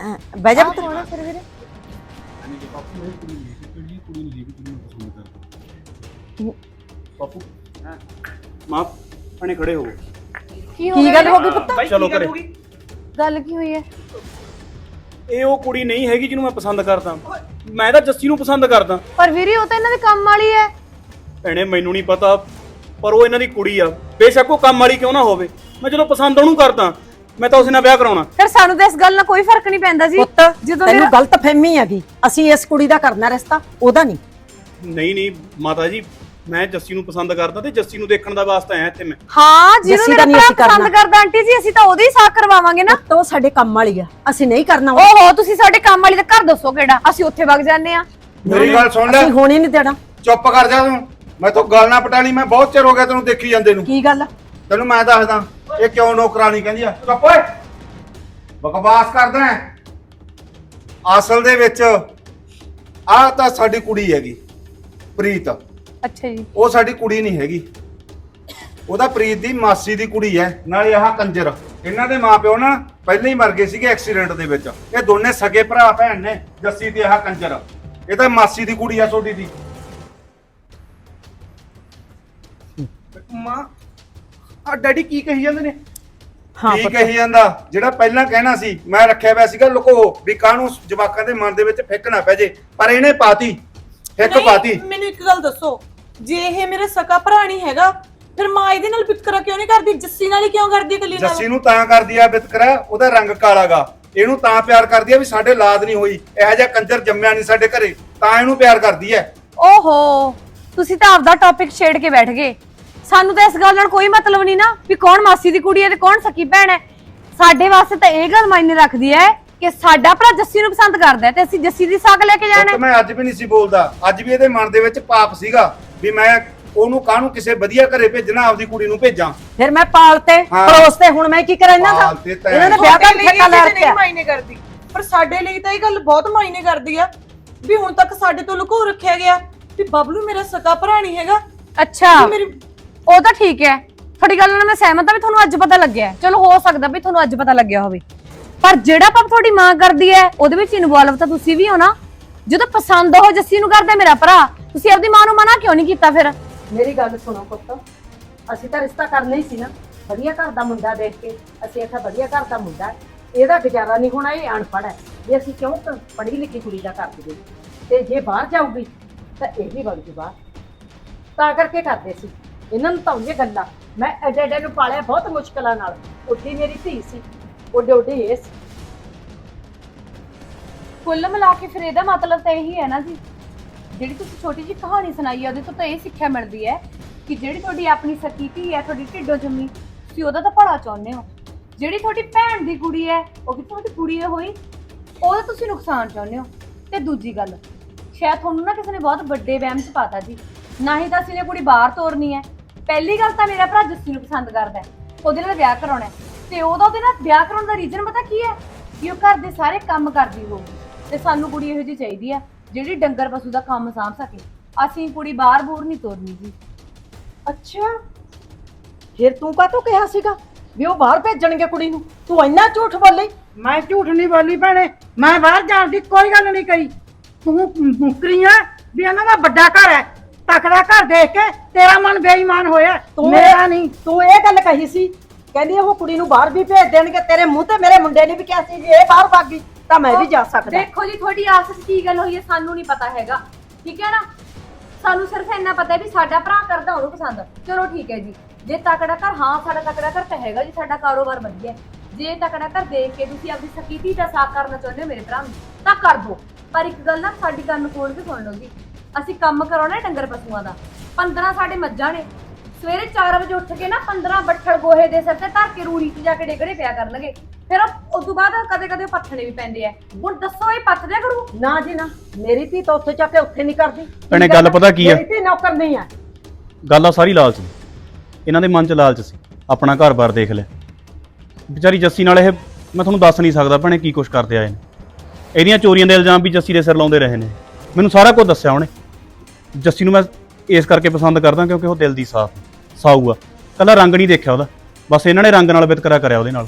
ਅਹ ਬਹਿ ਜਾ ਪੁੱਤ। ਸੋਹਣਾ ਫਿਰ ਵੀਰੇ? ਯਾਨੀ ਕਿ ਪਾਪੂ ਇਹ ਕੁੜੀ ਨਹੀਂ ਹੈਗੀ ਜਿਹੜੀ ਕੁੜੀ ਨਹੀਂ ਹੈਗੀ ਜਿਹਨੂੰ ਮੈਂ ਪਸੰਦ ਕਰਦਾ। ਪਾਪੂ ਹਾਂ? ਮਾਂ ਪਣੇ ਖੜੇ ਹੋ। ਕੀ ਹੋ ਕੀ ਗਿਆ ਗੱਲ ਹੋ ਗਈ ਪੁੱਤ? ਬਾਈ ਚਲੋ ਕੀ ਗੱਲ ਘਰੇ। ਹੋ ਗਈ? ਗੱਲ ਕੀ ਹੋਈ ਹੈ? ਇਹ ਉਹ ਕੁੜੀ ਨਹੀਂ ਹੈਗੀ ਜਿਹਨੂੰ ਮੈਂ ਪਸੰਦ ਕਰਦਾ। ਮੈਂ ਤਾਂ ਜੱਸੀ ਨੂੰ ਪਸੰਦ ਕਰਦਾ। ਪਰ ਵੀਰੇ ਉਹ ਤਾਂ ਇਹਨਾਂ ਦੇ ਕੰਮ ਵਾਲੀ ਹੈ। ਭੈਣੇ ਮੈਨੂੰ ਨਹੀਂ ਪਤਾ ਪਰ ਉਹ ਇਹਨਾਂ ਦੀ ਕੁੜੀ ਆ। ਬੇਸ਼ੱਕ ਉਹ ਕੰਮ ਵਾਲੀ ਕਿਉਂ ਨਾ ਹੋਵੇ। ਮੈਂ ਜਦੋਂ ਪਸੰਦ ਉਹਨੂੰ ਕਰਦਾ। ਮੈਂ ਤਾਂ ਉਸੇ ਨਾਲ ਵਿਆਹ ਕਰਾਉਣਾ। ਫਿਰ ਸਾਨੂੰ ਤਾਂ ਇਸ ਗੱਲ ਨਾਲ ਕੋਈ ਫ਼ਰਕ ਨਹੀਂ ਪੈਂਦਾ ਜੀ। ਪੁੱਤ ਜਦੋਂ ਤੈਨੂੰ ਮੇਰਾ- ਗਲਤ ਫਹਿਮੀ ਹੈਗੀ। ਅਸੀਂ ਇਸ ਕੁੜੀ ਦਾ ਕਰਨਾ ਰਿਸ਼ਤਾ ਉਹਦਾ ਨਹੀਂ। ਨਹੀਂ ਨਹੀਂ ਮਾਤਾ ਜੀ ਮੈਂ ਜੱਸੀ ਨੂੰ ਪਸੰਦ ਕਰਦਾ ਤੇ ਜੱਸੀ ਨੂੰ ਦੇਖਣ ਦਾ ਵਾਸਤਾ ਆਇਆ ਇੱਥੇ ਮੈਂ। ਹਾਂ ਜਿਹਨੂੰ ਜੱਸੀ ਮੇਰਾ ਦਾ ਨਹੀਂ ਭਰਾ ਅਸੀਂ ਕਰਨਾ। ਪਸੰਦ ਕਰਦਾ ਆਂਟੀ ਜੀ ਅਸੀਂ ਤਾਂ ਉਹਦੇ ਹੀ ਸਾਥ ਕਰਵਾਵਾਂਗੇ ਨਾ। ਪੁੱਤ ਉਹ ਸਾਡੇ ਕੰਮ ਵਾਲੀ ਆ। ਅਸੀਂ ਨਹੀਂ ਕਰਨਾ ਉਹ। ਓਹੋ ਤੁਸੀਂ ਸਾਡੇ ਕੰਮ ਵਾਲੀ ਦਾ ਘਰ ਦੱਸੋ ਕਿਹੜਾ। ਅਸੀਂ ਉੱਥੇ ਵਗ ਜਾਂਦੇ ਆ ਮੇਰੀ ਗੱਲ ਸੁਣ ਲੈ। ਅਸੀਂ ਹੋਣੀ ਨਹੀਂ ਦੇਣਾ। ਚੁੱਪ ਕਰ ਜਾ ਤੂੰ। ਮੈਂ ਤਾਂ ਗੱਲ ਨਾ ਪਟਾਲੀ ਮੈਂ ਬਹੁਤ ਚਿਰ ਹੋ ਗਿਆ ਤੈਨੂੰ ਦੇਖੀ ਜਾਂਦੇ ਨੂੰ। ਕੀ ਗੱਲ ਤੈਨੂੰ ਮੈਂ ਦੱਸਦਾ। ਇਹ ਕਿਉਂ ਨੌਕਰਾਨੀ ਕਹਿੰਦੀ ਆ? ਚੁੱਪ ਓਏ। ਬਕਵਾਸ ਕਰਦਾ ਹੈ। ਅਸਲ ਦੇ ਵਿੱਚ ਆਹ ਤਾਂ ਸਾਡੀ ਕੁੜੀ ਹੈਗੀ ਪ੍ਰੀਤ। ਅੱਛਾ ਜੀ। ਉਹ ਸਾਡੀ ਕੁੜੀ ਨਹੀਂ ਹੈਗੀ। ਉਹਦਾ ਪ੍ਰੀਤ ਦੀ ਮਾਸੀ ਦੀ ਕੁੜੀ ਐ ਨਾਲੇ ਆਹ ਕੰਜਰ। ਇਹਨਾਂ ਦੇ ਮਾਪਿਓ ਨਾ ਪਹਿਲਾਂ ਹੀ ਮਰ ਗਏ ਸੀਗੇ ਐਕਸੀਡੈਂਟ ਦੇ ਵਿੱਚ। ਇਹ ਦੋਨੇ ਸਗੇ ਭਰਾ ਭੈਣ ਨੇ ਜੱਸੀ ਤੇ ਆਹ ਕੰਜਰ। ਇਹ ਤਾਂ ਮਾਸੀ ਦੀ ਕੁੜੀ ਆ ਛੋਟੀ ਦੀ। ਮਾਂ ਆ ਡੈਡੀ ਕੀ ਕਹੀ ਜਾਂਦੇ ਨੇ? ਹਾਂ ਕੀ ਪੁੱਤ ਕਹੀ ਜਾਂਦਾ? ਜਿਹੜਾ ਪਹਿਲਾਂ ਕਹਿਣਾ ਸੀ ਮੈਂ ਰੱਖਿਆ ਹੋਇਆ ਸੀਗਾ ਲੁਕੋ ਵੀ ਕਾਹਨੂੰ ਜਵਾਕਾਂ ਦੇ ਮਨ ਦੇ ਵਿੱਚ ਫਿੱਕ ਨਾ ਪੈ ਜੇ। ਪਰ ਇਹਨੇ ਪਾਤੀ। ਫਿੱਕ ਨਹੀਂ, ਪਾਤੀ। ਮੈਨੂੰ ਇੱਕ ਗੱਲ ਦੱਸੋ। ਜੇ ਇਹ ਮੇਰੇ ਸਕਾ ਭਰਾ ਨਹੀਂ ਹੈਗਾ ਫਿਰ ਮਾਂ ਇਹਦੇ ਨਾਲ ਵਿਤਕਰਾ ਕਿਉਂ ਨਹੀਂ ਕਰਦੀ? ਜੱਸੀ ਨਾਲ ਹੀ ਕਿਉਂ ਕਰਦੀ ਹੈ ਕੱਲੀ ਨਾਲ? ਜੱਸੀ ਨੂੰ ਤਾਂ ਕਰਦੀ ਆ ਬਿਤਕਰਾ ਉਹਦਾ ਰੰਗ ਕਾਲਾਗਾ ਇਹਨੂੰ ਤਾਂ ਪਿਆਰ ਕਰਦੀ ਆ ਵੀ ਸਾਡੇ ਲਾਦ ਨਹੀਂ ਹੋਈ। ਇਹੋ ਜਿਹਾ ਕੰਜਰ ਜੰਮਿਆ ਨਹੀਂ ਸਾਡੇ ਘਰੇ। ਤਾਂ ਇਹਨੂੰ ਪਿਆਰ ਕਰਦੀ ਐ। ਓਹੋ ਤੁਸੀਂ ਤਾਂ ਆਪਦਾ ਟੌਪਿਕ ਛੇੜ ਕੇ ਬੈਠ ਗਏ। ਸਾਨੂੰ ਤਾਂ ਇਸ ਗੱਲ ਨਾਲ ਕੋਈ ਮਤਲਬ ਨਹੀਂ ਨਾ ਵੀ ਕੌਣ ਮਾਸੀ ਦੀ ਕੁੜੀ ਹੈ ਤੇ ਕੌਣ ਸਕੀ ਭੈਣ ਹੈ। ਸਾਡੇ ਵਾਸਤੇ ਤਾਂ ਇਹ ਗੱਲ ਮਾਇਨੇ ਰੱਖਦੀ ਹੈ ਕਿ ਸਾਡਾ ਭਰਾ ਜੱਸੀ ਨੂੰ ਪਸੰਦ ਕਰਦਾ ਹੈ ਤੇ ਅਸੀਂ ਜੱਸੀ ਦੀ ਸਾਕ ਲੈ ਕੇ ਜਾਣਾ ਪੁੱਤ ਹੈ। ਮੈਂ ਅੱਜ ਵੀ ਨਹੀਂ ਸੀ ਬੋਲਦਾ। ਅੱਜ ਵੀ ਇਹਦੇ ਮਨ ਦੇ ਵਿੱਚ ਪਾਪ ਸੀਗਾ ਵੀ ਮੈਂ ਉਹਨੂੰ ਕਾਹਨੂੰ ਕਿਸੇ ਵਧੀਆ ਘਰੇ ਭੇਜਣਾ ਆਪਦੀ ਕੁੜੀ ਨੂੰ ਭੇਜਾਂ। ਫਿਰ ਮੈਂ ਪਾਲਤੇ ਹਾਂ। ਪਰੋਸਤੇ ਹੁਣ ਮੈਂ ਕੀ ਕਰਾਂ ਇਹਨਾਂ ਦਾ? ਪਾਲਤੇ ਤਾਂ ਇਹਨਾਂ ਦੇ ਵਿਆਹ ਦਾ ਤੁਹਾਡੇ ਲਈ ਠੇਕਾ ਲੈ ਇਹ ਚੀਜ਼ ਨਹੀਂ ਰੱਖਿਆ ਮਾਇਨੇ ਕਰਦੀ। ਪਰ ਸਾਡੇ ਲਈ ਤਾਂ ਇਹ ਗੱਲ ਬਹੁਤ ਮਾਇਨੇ ਕਰਦੀ ਆ ਵੀ ਹੁਣ ਤੱਕ ਸਾਡੇ ਤੋਂ ਲੁਕੋ ਰੱਖਿਆ ਗਿਆ ਵੀ ਬਬਲੂ ਮੇਰਾ ਸਕਾ ਭਰਾ ਨਹੀਂ ਹੈਗਾ। ਅੱਛਾ। ਵੀ ਮੇਰੀ ਉਹ ਤਾਂ ਠੀਕ ਹੈ। ਤੁਹਾਡੀ ਗੱਲ ਨਾਲ ਮੈਂ ਸਹਿਮਤ ਹਾਂ ਵੀ ਤੁਹਾਨੂੰ ਅੱਜ ਪਤਾ ਲੱਗਿਆ ਚਲੋ ਹੋ ਸਕਦਾ ਵੀ ਤੁਹਾਨੂੰ ਅੱਜ ਪਤਾ ਲੱਗਿਆ ਹੋਵੇ। ਪਰ ਜਿਹੜਾ ਪਾਪ ਤੁਹਾਡੀ ਮਾਂ ਕਰਦੀ ਹੈ, ਉਹਦੇ ਵਿੱਚ ਇਨਵੋਲਵ ਤਾਂ ਤੁਸੀਂ ਵੀ ਹੋ ਨਾ। ਜਦੋਂ ਪਸੰਦ ਉਹ ਜੱਸੀ ਨੂੰ ਕਰਦਾ ਮੇਰਾ ਭਰਾ, ਤੁਸੀਂ ਆਪਦੀ ਮਾਂ ਨੂੰ ਮਨਾ ਕਿਉਂ ਨਹੀਂ ਕੀਤਾ ਫਿਰ? ਮੇਰੀ ਗੱਲ ਸੁਣੋ ਪੁੱਤ। ਅਸੀਂ ਤਾਂ ਰਿਸ਼ਤਾ ਕਰਨਾ ਹੀ ਸੀ ਨਾ। ਵਧੀਆ ਘਰ ਦਾ ਮੁੰਡਾ ਦੇਖ ਕੇ ਅਸੀਂ ਆਖਿਆ ਵਧੀਆ ਘਰ ਦਾ ਮੁੰਡਾ ਹੈ। ਇਹਦਾ ਗੁਜ਼ਾਰਾ ਨਹੀਂ ਹੋਣਾ, ਇਹ ਅਨਪੜ੍ਹ ਹੈ। ਜੇ ਅਸੀਂ ਕਿਉਂ ਕ- ਪੜ੍ਹੀ ਲਿਖੀ ਕੁੜੀ ਦਾ ਕਰ ਦਈਏ? ਤੇ ਜੇ ਬਾਹਰ ਜਾਊਗੀ, ਤਾਂ ਇਹ ਵੀ ਵਗ ਜੂ ਬਾਹਰ ਤਾਂ ਕਰਕੇ ਕਰਦੇ ਸੀ। ਇਹਨਾਂ ਨੂੰ ਤਾਂ ਇਹ ਗੱਲਾਂ। ਮੈਂ ਐਡੇ ਐਡੇ ਨੂੰ ਪਾਲਿਆ ਬਹੁਤ ਮੁਸ਼ਕਲਾਂ ਨਾਲ। ਉੱਡੀ ਮੇਰੀ ਧੀ ਸੀ। ਉੱਡੇ ਉੱਡੇ ਇਹ ਸੀ। ਕੁੱਲ ਮਿਲਾ ਕੇ ਫਿਰ ਇਹਦਾ ਮਤਲਬ ਤਾਂ ਇਹੀ ਹੈ ਨਾ ਜੀ। ਜਿਹੜੀ ਤੁਸੀਂ ਛੋਟੀ ਜਿਹੀ ਕਹਾਣੀ ਸੁਣਾਈ ਹੈ ਉਹਦੇ ਤੋਂ ਤਾਂ ਇਹ ਸਿੱਖਿਆ ਮਿਲਦੀ ਹੈ ਕਿ ਜਿਹੜੀ ਤੁਹਾਡੀ ਆਪਣੀ ਸਕੀ ਧੀ ਹੈ, ਤੁਹਾਡੀ ਢਿੱਡੋਂ ਜੰਮੀ, ਤੁਸੀਂ ਉਹਦਾ ਤਾਂ ਭਲਾ ਚਾਹੁੰਦੇ ਹੋ। ਜਿਹੜੀ ਤੁਹਾਡੀ ਭੈਣ ਦੀ ਕੁੜੀ ਹੈ, ਉਹ ਵੀ ਤੁਹਾਡੀ ਕੁੜੀ ਹੋਈ, ਉਹਦਾ ਤੁਸੀਂ ਨੁਕਸਾਨ ਚਾਹੁੰਦੇ ਹੋ। ਤੇ ਦੂਜੀ ਗੱਲ, ਸ਼ਾਇਦ ਤੁਹਾਨੂੰ ਨਾ ਕਿਸੇ ਨੇ ਬਹੁਤ ਵੱਡੇ ਵਹਿਮ 'ਚ ਪਾਤਾ ਜੀ। ਨਾ ਹੀ ਤਾਂ ਅਸੀਂ ਨੇ ਕੁੜੀ ਬਾਹਰ ਤੋਰਨੀ ਹੈ। ਪਹਿਲੀ ਗੱਲ ਤਾਂ ਮੇਰਾ ਭਰਾ ਜੱਸੀ ਨੂੰ ਪਸੰਦ ਕਰਦਾ ਹੈ ਉਹਦੇ ਨਾਲ ਵਿਆਹ ਕਰਾਉਣਾ ਹੈ। ਤੇ ਉਹਦਾ ਉਹਦੇ ਨਾਲ ਵਿਆਹ ਕਰਾਉਣ ਦਾ ਰੀਜ਼ਨ ਪਤਾ ਕੀ ਹੈ? ਕਿ ਉਹ ਘਰ ਦੇ ਸਾਰੇ ਕੰਮ ਕਰਦੀ ਹੋਊਗੀ ਤੇ ਸਾਨੂੰ ਕੁੜੀ ਇਹੋ ਜਿਹੀ ਚਾਹੀਦੀ ਆ ਜਿਹੜੀ ਡੰਗਰ ਪਸ਼ੂ ਦਾ ਕੰਮ ਸਾਂਭ ਸਕੇ। ਅਸੀਂ ਕੁੜੀ ਬਾਹਰ ਬੂਰ ਨਹੀਂ ਤੋਰਨੀ ਜੀ। ਅੱਛਾ। ਫਿਰ ਤੂੰ ਕਾਹਤੋਂ ਕਿਹਾ ਸੀਗਾ ਵੀ ਉਹ ਬਾਹਰ ਭੇਜਣਗੇ ਕੁੜੀ ਨੂੰ? ਤੂੰ ਇੰਨਾ ਝੂਠ ਬੋਲੀ। ਮੈਂ ਝੂਠ ਨਹੀਂ ਬੋਲੀ ਭੈਣੇ। ਮੈਂ ਬਾਹਰ ਜਾਣ ਦੀ ਕੋਈ ਗੱਲ ਨਹੀਂ ਕਹੀ। ਤੂੰ ਮੁਕਰੀ ਆ ਵੀ ਇਹਨਾਂ ਦਾ ਵੱਡਾ ਘਰ ਹੈ। ਤਕੜਾ ਘਰ ਦੇਖ ਕੇ ਤੇਰਾ ਮਨ ਬੇਈਮਾਨ ਹੋਇਆ। ਤੂੰ ਮੇਰਾ ਨਹੀਂ। ਤੂੰ ਇਹ ਗੱਲ ਕਹੀ ਸੀ। ਕਹਿੰਦੀ ਉਹ ਕੁੜੀ ਨੂੰ ਬਾਹਰ ਵੀ ਭੇਜ ਦੇਣਗੇ। ਤੇਰੇ ਮੂੰਹ ਤੇ ਮੇਰੇ ਮੁੰਡੇ ਨੇ ਵੀ ਕਿਹਾ ਸੀ ਜੇ ਇਹ ਬਾਹਰ ਭਾਗੀ ਤਾਂ ਮੈਂ ਵੀ ਜਾ ਸਕਦਾ। ਦੇਖੋ ਜੀ ਤੁਹਾਡੀ ਆਪਸ ਵਿੱਚ ਕੀ ਗੱਲ ਹੋਈ ਹੈ ਸਾਨੂੰ ਨਹੀਂ ਪਤਾ ਹੈਗਾ। ਠੀਕ ਹੈ ਨਾ? ਸਾਨੂੰ ਸਿਰਫ ਇੰਨਾ ਪਤਾ ਹੈ ਵੀ ਸਾਡਾ ਭਰਾ ਕਰਦਾ ਉਹਨੂੰ ਪਸੰਦ। ਚਲੋ ਠੀਕ ਹੈ ਜੀ। ਜੇ ਤਕੜਾ ਘਰ ਹਾਂ ਸਾਡਾ ਤਕੜਾ ਘਰ ਤਾਂ ਹੈਗਾ ਜੀ ਸਾਡਾ ਕਾਰੋਬਾਰ ਵਧੀਆ ਹੈ। ਜੇ ਤਕੜਾ ਘਰ ਦੇਖ ਕੇ ਤੁਸੀਂ ਆਪਣੀ ਸਕੀਤੀ ਦਾ ਸਾਥ ਕਰਨਾ ਚਾਹੁੰਦੇ ਹੋ ਮੇਰੇ ਭਰਾ ਨੂੰ ਤਾਂ ਕਰ ਦਿਓ ਪਰ ਇੱਕ ਗੱਲ ਨਾ ਸਾਡੀ ਕੰਨ ਖੋਲ ਕੇ ਸੁਣ ਲਓ ਜੀ ਅਸੀਂ ਕੰਮ ਕਰਾਉਣਾ ਹੈ ਡੰਗਰ ਪਸ਼ੂਆਂ ਦਾ। 15 ਸਾਡੇ ਮੱਝਾਂ ਨੇ। ਸਵੇਰੇ 4 ਵਜੇ ਉੱਠ ਕੇ ਨਾ 15 ਬੱਠਲ ਗੋਹੇ ਦੇ ਸਿਰ ਤੇ ਧਰ ਕੇ ਰੂੜੀ 'ਚ ਜਾ ਕੇ ਡੇਗੜੇ ਪਿਆ ਕਰਨਗੇ ਫਿਰ ਉਹ- ਉਸ ਤੋਂ ਬਾਅਦ ਕਦੇ ਕਦੇ ਪੱਥਣੇ ਵੀ ਪੈਂਦੇ ਆ। ਹੁਣ ਦੱਸੋ ਇਹ ਪੱਥ ਦਿਆ ਕਰੂ ਨਾ ਜੀ ਨਾ। ਮੇਰੀ ਧੀ ਤਾਂ ਉੱਥੇ ਜਾ ਕੇ ਉੱਥੇ ਨਹੀਂ ਕਰਦੀ। ਭੈਣੇ, ਗੱਲ ਪਤਾ ਕੀ ਆ? ਮੇਰੀ ਧੀ ਨੌਕਰ ਨਹੀਂ ਆ। ਗੱਲ ਆ ਸਾਰੀ ਲਾਲਚ ਦੀ। ਇਹਨਾਂ ਦੇ ਮਨ 'ਚ ਲਾਲਚ ਸੀ। ਆਪਣਾ ਘਰ-ਬਾਰ ਦੇਖ ਲਿਆ। ਵਿਚਾਰੀ ਜੱਸੀ ਨਾਲ ਇਹ ਮੈਂ ਤੁਹਾਨੂੰ ਦੱਸ ਨਹੀਂ ਸਕਦਾ ਭੈਣੇ ਕੀ ਕੁਛ ਕਰਦੇ ਆਏ ਨੇ। ਇਹਦੀਆਂ ਚੋਰੀਆਂ ਦੇ ਇਲਜ਼ਾਮ ਵੀ ਜੱਸੀ ਦੇ ਸਿਰ ਲਾਉਂਦੇ ਰਹੇ ਨੇ। ਮੈਨੂੰ ਸਾਰਾ ਕੁਝ ਦੱਸਿਆ ਉਹਨੇ। ਜੱਸੀ ਨੂੰ ਮੈਂ ਇਸ ਕਰਕੇ ਪਸੰਦ ਕਰਦਾ ਕਿਉਂਕਿ ਉਹ ਦਿਲ ਦੀ ਸਾਫ਼ ਸਾਊ ਆ। ਕੱਲਾ ਰੰਗ ਨਹੀਂ ਦੇਖਿਆ ਉਹਦਾ। ਬਸ ਇਹਨਾਂ ਨੇ ਰੰਗ ਨਾਲ ਵਿਤਕਰਾ ਕਰਿਆ ਉਹਦੇ ਨਾਲ।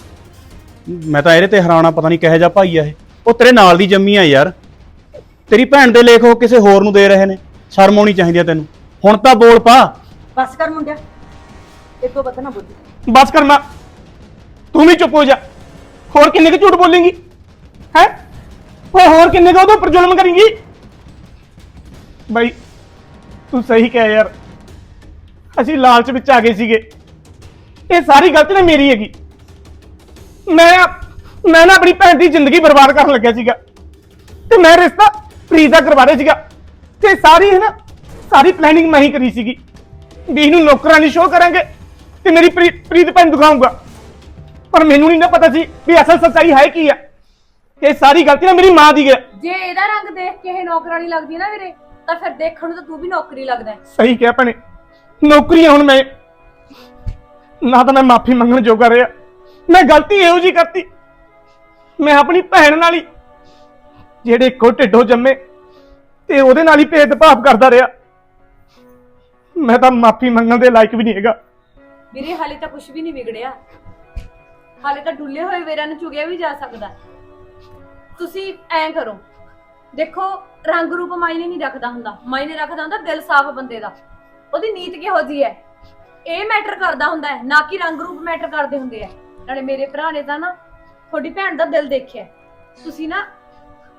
ਮੈਂ ਤਾਂ ਇਹਦੇ ਤੇ ਹੈਰਾਨਾ ਪਤਾ ਨਹੀਂ ਕਿਹੋ ਜਿਹਾ ਭਾਈ ਆ ਇਹ। ਉਹ ਤੇਰੇ ਨਾਲ ਦੀ ਜੰਮੀ ਆ ਯਾਰ। ਤੇਰੀ ਭੈਣ ਦੇ ਲੇਖ ਉਹ ਕਿਸੇ ਹੋਰ ਨੂੰ ਦੇ ਰਹੇ ਨੇ। ਸ਼ਰਮ ਆਉਣੀ ਚਾਹੀਦੀ ਆ ਤੈਨੂੰ। ਹੁਣ ਤਾਂ ਬੋਲ ਪਾ। ਬਸ ਕਰ ਮੁੰਡਿਆ। ਇਹ ਤੋਂ ਬਤ ਨਾ ਬੋਲੀ। ਬਸ ਕਰਨਾ ਤੂੰ ਵੀ ਚੁੱਪ ਹੋ ਜਾ। ਹੋਰ ਕਿੰਨੇ ਕੁ ਝੂਠ ਬੋਲੇਂਗੀ? ਹੈ? ਓਏ ਹੋਰ ਕਿੰਨੇ ਕੁ ਉਹਦੇ ਉੱਪਰ ਜ਼ੁਲਮ ਕਰੇਂਗੀ? ਬਾਈ ਤੂੰ ਸਹੀ ਕਹਿ ਯਾਰ। ਅਸੀਂ ਲਾਲਚ ਵਿੱਚ ਆ ਗਏ ਸੀਗੇ। ਇਹ ਸਾਰੀ ਗਲਤੀ ਨਾ ਮੇਰੀ ਹੈਗੀ। ਮੈਂ ਮੈਂ ਨਾ ਆਪਣੀ ਭੈਣ ਦੀ ਜ਼ਿੰਦਗੀ ਬਰਬਾਦ ਕਰਨ ਲੱਗਿਆ ਸੀਗਾ। ਤੇ ਮੈਂ ਰਿਸ਼ਤਾ ਪ੍ਰੀਤ ਦਾ ਕਰਵਾ ਰਿਹਾ ਸੀਗਾ। ਤੇ ਸਾਰੀ ਹੈ ਨਾ ਸਾਰੀ ਪਲੈਨਿੰਗ ਮੈਂ ਹੀ ਕਰੀ ਸੀਗੀ। ਵੀ ਇਹਨੂੰ ਨੌਕਰਾਨੀ ਸ਼ੋਅ ਕਰਾਂਗੇ ਤੇ ਮੇਰੀ ਪ੍ਰੀਤ ਪ੍ਰੀਤ ਭੈਣ ਦਿਖਾਉਂਗਾ ਪਰ ਮੈਨੂੰ ਨਹੀਂ ਨਾ ਪਤਾ ਸੀ ਵੀ ਅਸਲ ਸੱਚਾਈ ਹੈ ਕੀ ਆ। ਇਹ ਸਾਰੀ ਗਲਤੀ ਨਾ ਮੇਰੀ ਮਾਂ ਦੀ ਹੈ। ਜੇ ਇਹਦਾ ਰੰਗ ਦੇਖ ਕੇ ਇਹ ਨੌਕਰਾਨੀ ਲੱਗਦੀ ਹੈ ਨਾ ਵੀਰੇ ਤਾਂ ਫਿਰ ਦੇਖਣ ਨੂੰ ਤਾਂ ਤੂੰ ਵੀ ਨੌਕਰੀ ਲੱਗਦਾ ਹੈ। ਸਹੀ ਕਿਹਾ ਭੈਣੇ। ਨੌਕਰੀ ਆ ਹੁਣ ਮੈਂ ਨਾ ਤਾਂ ਮੈਂ ਮਾਫੀ ਮੰਗਣ ਜੋਗਾ ਰਿਹਾ। ਮੈਂ ਗਲਤੀ ਇਹੋ ਜੀ ਕਰਤੀ। ਮੈਂ ਆਪਣੀ ਭੈਣ ਨਾਲ ਹੀ ਜਿਹੜੇ ਇੱਕੋ ਢਿੱਡੋਂ ਜੰਮੇ ਤੇ ਉਹਦੇ ਨਾਲ ਹੀ ਭੇਦਭਾਵ ਕਰਦਾ ਰਿਹਾ। ਮੈਂ ਤਾਂ ਮਾਫੀ ਮੰਗਣ ਦੇ ਲਾਇਕ ਵੀ ਨਹੀਂ ਹੈਗਾ। ਵੀਰੇ ਹਾਲੇ ਤਾਂ ਕੁਝ ਵੀ ਨਹੀਂ ਵਿਗੜਿਆ। ਹਾਲੇ ਤਾਂ ਡੁੱਲੇ ਹੋਏ ਵੇਰਾਂ ਨੂੰ ਚੁਗਿਆ ਵੀ ਜਾ ਸਕਦਾ। ਹੈ। ਤੁਸੀਂ ਐਂ ਕਰੋ। ਦੇਖੋ, ਰੰਗ ਰੂਪ ਮਾਇਨੇ ਨਹੀਂ ਰੱਖਦਾ ਹੁੰਦਾ। ਮਾਇਨੇ ਰੱਖਦਾ ਹੁੰਦਾ ਦਿਲ ਸਾਫ਼ ਬੰਦੇ ਦਾ। ਉਹਦੀ ਨੀਤ ਕਿਹੋ ਜੀ ਹੈ? ਇਹ ਮੈਟਰ ਕਰਦਾ ਹੁੰਦਾ ਹੈ, ਨਾ ਕਿ ਰੰਗ ਰੂਪ ਮੈਟਰ ਕਰਦੇ ਹੁੰਦੇ ਆ। ਨਾਲੇ ਮੇਰੇ ਭਰਾ ਨੇ ਤਾਂ ਨਾ ਤੁਹਾਡੀ ਭੈਣ ਦਾ ਦਿਲ ਦੇਖਿਆ। ਤੁਸੀਂ ਨਾ